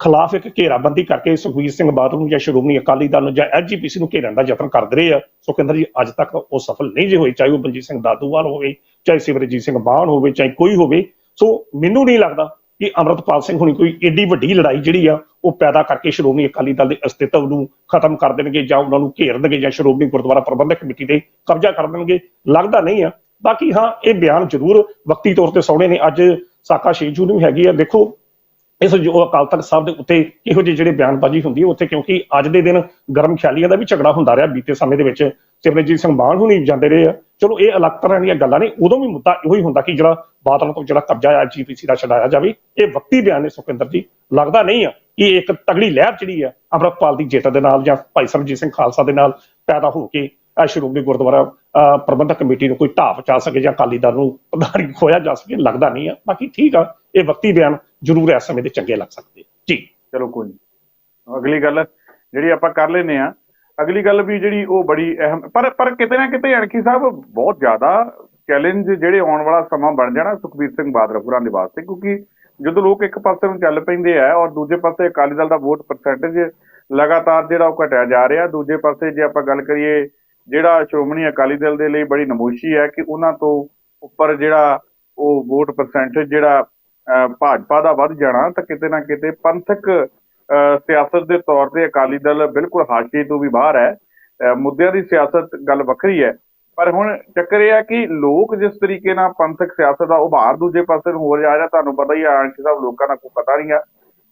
Speaker 2: ਖਿਲਾਫ ਇੱਕ ਘੇਰਾਬੰਦੀ ਕਰਕੇ ਸੁਖਬੀਰ ਸਿੰਘ ਬਾਦਲ ਨੂੰ ਜਾਂ ਸ਼੍ਰੋਮਣੀ ਅਕਾਲੀ ਦਲ ਨੂੰ ਜਾਂ ਐਸਜੀਪੀਸੀ ਨੂੰ ਘੇਰਨ ਦਾ ਯਤਨ ਕਰਦੇ ਰਹੇ ਆ, ਸੋ ਕਹਿੰਦਾ ਜੀ, ਅੱਜ ਤੱਕ ਉਹ ਸਫਲ ਨਹੀਂ ਜੇ ਹੋਏ, ਚਾਹੇ ਉਹ ਬਲਜੀਤ ਸਿੰਘ ਦਾਦੂਵਾਲ ਹੋਵੇ, ਚਾਹੇ ਸਿਮਰਜੀਤ ਸਿੰਘ ਮਾਨ ਹੋਵੇ, ਚਾਹੇ ਕੋਈ ਹੋਵੇ, ਸੋ ਮੈਨੂੰ ਨਹੀਂ ਲੱਗਦਾ ਕਿ ਅਮਰਤਪਾਲ ਸਿੰਘ ਹੁਣੀ ਕੋਈ ਏਡੀ ਵੱਡੀ ਲੜਾਈ ਜਿਹੜੀ ਆ, ਉਹ ਪੈਦਾ ਕਰਕੇ ਸ਼੍ਰੋਮਣੀ ਅਕਾਲੀ ਦਲ ਦੇ ਅਸਤਿਤਵ ਨੂੰ ਖਤਮ ਕਰ ਦੇਣਗੇ ਜਾਂ ਉਹਨਾਂ ਨੂੰ ਘੇਰ ਦੇਣਗੇ ਜਾਂ ਸ਼੍ਰੋਮਣੀ ਗੁਰਦੁਆਰਾ ਪ੍ਰਬੰਧਕ ਕਮੇਟੀ ਤੇ ਕਬਜ਼ਾ ਕਰ ਦੇਣਗੇ। ਲੱਗਦਾ ਨਹੀਂ ਆ ਬਾਕੀ ਹਾਂ, ਇਹ ਬਿਆਨ ਜ਼ਰੂਰ ਵਕਤੀ ਤੌਰ ਤੇ ਸੋਹਣੇ ਨੇ। ਅੱਜ ਸਾਕਾ ਸ਼ੇਜੂ ਨੂੰ ਵੀ ਹੈਗੀ ਆ। ਦੇਖੋ, ਇਸ ਜੋ ਅਕਾਲ ਤਖਤ ਸਾਹਿਬ ਦੇ ਉੱਤੇ ਇਹੋ ਜਿਹੇ ਜਿਹੜੇ ਬਿਆਨਬਾਜ਼ੀ ਹੁੰਦੀ ਹੈ, ਉੱਥੇ ਕਿਉਂਕਿ ਅੱਜ ਦੇ ਦਿਨ ਗਰਮ ਖਿਆਲੀਆਂ ਦਾ ਵੀ ਝਗੜਾ ਹੁੰਦਾ ਰਿਹਾ ਬੀਤੇ ਸਮੇਂ ਦੇ ਵਿੱਚ। ਸਿਮਰਜੀਤ ਸਿੰਘ ਮਾਨ ਹੁਣੀ ਜਾਂਦੇ ਰਹੇ ਆ। ਚਲੋ, ਇਹ ਅਲੱਗ ਤਰ੍ਹਾਂ ਦੀਆਂ ਗੱਲਾਂ ਨੇ। ਉਦੋਂ ਵੀ ਮੁੱਦਾ ਇਹੋ ਹੀ ਹੁੰਦਾ ਕਿ ਜਿਹੜਾ ਬਾਦਲ ਤੋਂ ਜਿਹੜਾ ਕਬਜ਼ਾ ਆ ਜੀਪੀਸੀ ਦਾ ਛਡਾਇਆ ਜਾਵੇ। ਇਹ ਵਕਤੀ ਬਿਆਨ ਨੇ ਸੁਖਿੰਦਰ ਜੀ। ਲੱਗਦਾ ਨਹੀਂ ਆ ਇਹ ਇੱਕ ਤਗੜੀ ਲਹਿਰ ਜਿਹੜੀ ਆ ਅਮਰਪਾਲ ਦੀ ਜਿੱਤ ਦੇ ਨਾਲ ਜਾਂ ਭਾਈ ਸਰਬਜੀਤ ਸਿੰਘ ਖਾਲਸਾ ਦੇ ਨਾਲ ਪੈਦਾ ਹੋ ਕੇ ਸ਼੍ਰੋਮਣੀ ਗੁਰਦੁਆਰਾ ਪ੍ਰਬੰਧਕ ਕਮੇਟੀ ਨੂੰ ਕੋਈ ਢਾਹ ਪਹੁੰਚਾ ਸਕੇ ਜਾਂ ਅਕਾਲੀ ਦਲ ਨੂੰ ਪ੍ਰਧਾਨੀ ਖੋਇਆ ਜਾ ਸਕੇ, ਲੱਗਦਾ ਨਹੀਂ ਆ। ਬਾਕੀ ਠੀਕ ਆ, ਇਹ ਵਕਤੀ ਬਿਆਨ ਜ਼ਰੂਰ ਇਸ ਸਮੇਂ ਦੇ ਚੰਗੇ ਲੱਗ ਸਕਦੇ। ਜੀ।
Speaker 1: ਚਲੋ ਕੋਈ ਅਗਲੀ ਗੱਲ, ਜਿਹੜੀ ਆਪਾਂ ਕਰ ਲੈਨੇ ਆ ਅਗਲੀ ਗੱਲ ਵੀ ਜਿਹੜੀ ਉਹ ਬੜੀ ਅਹਿਮ, ਪਰ ਪਰ ਕਿਤੇ ਨਾ ਕਿਤੇ ਅਣਖੀ ਸਾਹਿਬ ਬਹੁਤ ਜ਼ਿਆਦਾ ਚੈਲੰਜ ਜਿਹੜੇ ਆਉਣ ਵਾਲਾ ਸਮਾਂ ਬਣ ਜਾਣਾ ਸੁਖਬੀਰ ਸਿੰਘ ਬਾਦਲ ਹੋਰਾਂ ਦੇ ਵਾਸਤੇ ਕਿਉਂਕਿ ਜਦੋਂ ਲੋਕ ਇੱਕ ਪਾਸੇ ਨੂੰ ਚੱਲ ਪੈਂਦੇ ਆ ਔਰ ਦੂਜੇ ਪਾਸੇ ਅਕਾਲੀ ਦਲ ਦਾ ਵੋਟ ਪਰਸੈਂਟੇਜ ਲਗਾਤਾਰ ਜਿਹੜਾ ਉਹ ਘਟਿਆ ਜਾ ਰਿਹਾ, ਦੂਜੇ ਪਾਸੇ ਜੇ ਆਪਾਂ ਗੱਲ ਕਰੀਏ ਜਿਹੜਾ ਸ਼੍ਰੋਮਣੀ ਅਕਾਲੀ ਦਲ ਦੇ ਲਈ ਬੜੀ ਨਮੋਸ਼ੀ ਹੈ ਕਿ ਉਹਨਾਂ ਤੋਂ ਉੱਪਰ ਜਿਹੜਾ ਉਹ ਵੋਟ ਪਰਸੈਂਟੇਜ ਜਿਹੜਾ ਅਹ, ਭਾਜਪਾ ਦਾ ਵੱਧ ਜਾਣਾ ਤਾਂ ਕਿਤੇ ਨਾ ਕਿਤੇ ਪੰਥਕ ਅਹ, ਸਿਆਸਤ ਦੇ ਤੌਰ ਤੇ ਅਕਾਲੀ ਦਲ ਬਿਲਕੁਲ ਹਾਸ਼ੀਏ ਤੋਂ ਵੀ ਬਾਹਰ ਹੈ। ਅਹ, ਮੁੱਦਿਆਂ ਦੀ ਸਿਆਸਤ ਗੱਲ ਵੱਖਰੀ ਹੈ। ਪਰ ਹੁਣ ਚੱਕਰ ਇਹ ਹੈ ਕਿ ਲੋਕ ਜਿਸ ਤਰੀਕੇ ਨਾਲ ਪੰਥਕ ਸਿਆਸਤ ਦਾ ਉਭਾਰ ਦੂਜੇ ਪਾਸੇ ਨੂੰ ਹੋ ਜਾ ਰਿਹਾ ਤੁਹਾਨੂੰ ਪਤਾ ਹੀ ਆ ਆਂਟੀ ਸਾਹਿਬ ਲੋਕਾਂ ਦਾ ਕੋਈ ਪਤਾ ਨਹੀਂ ਆ।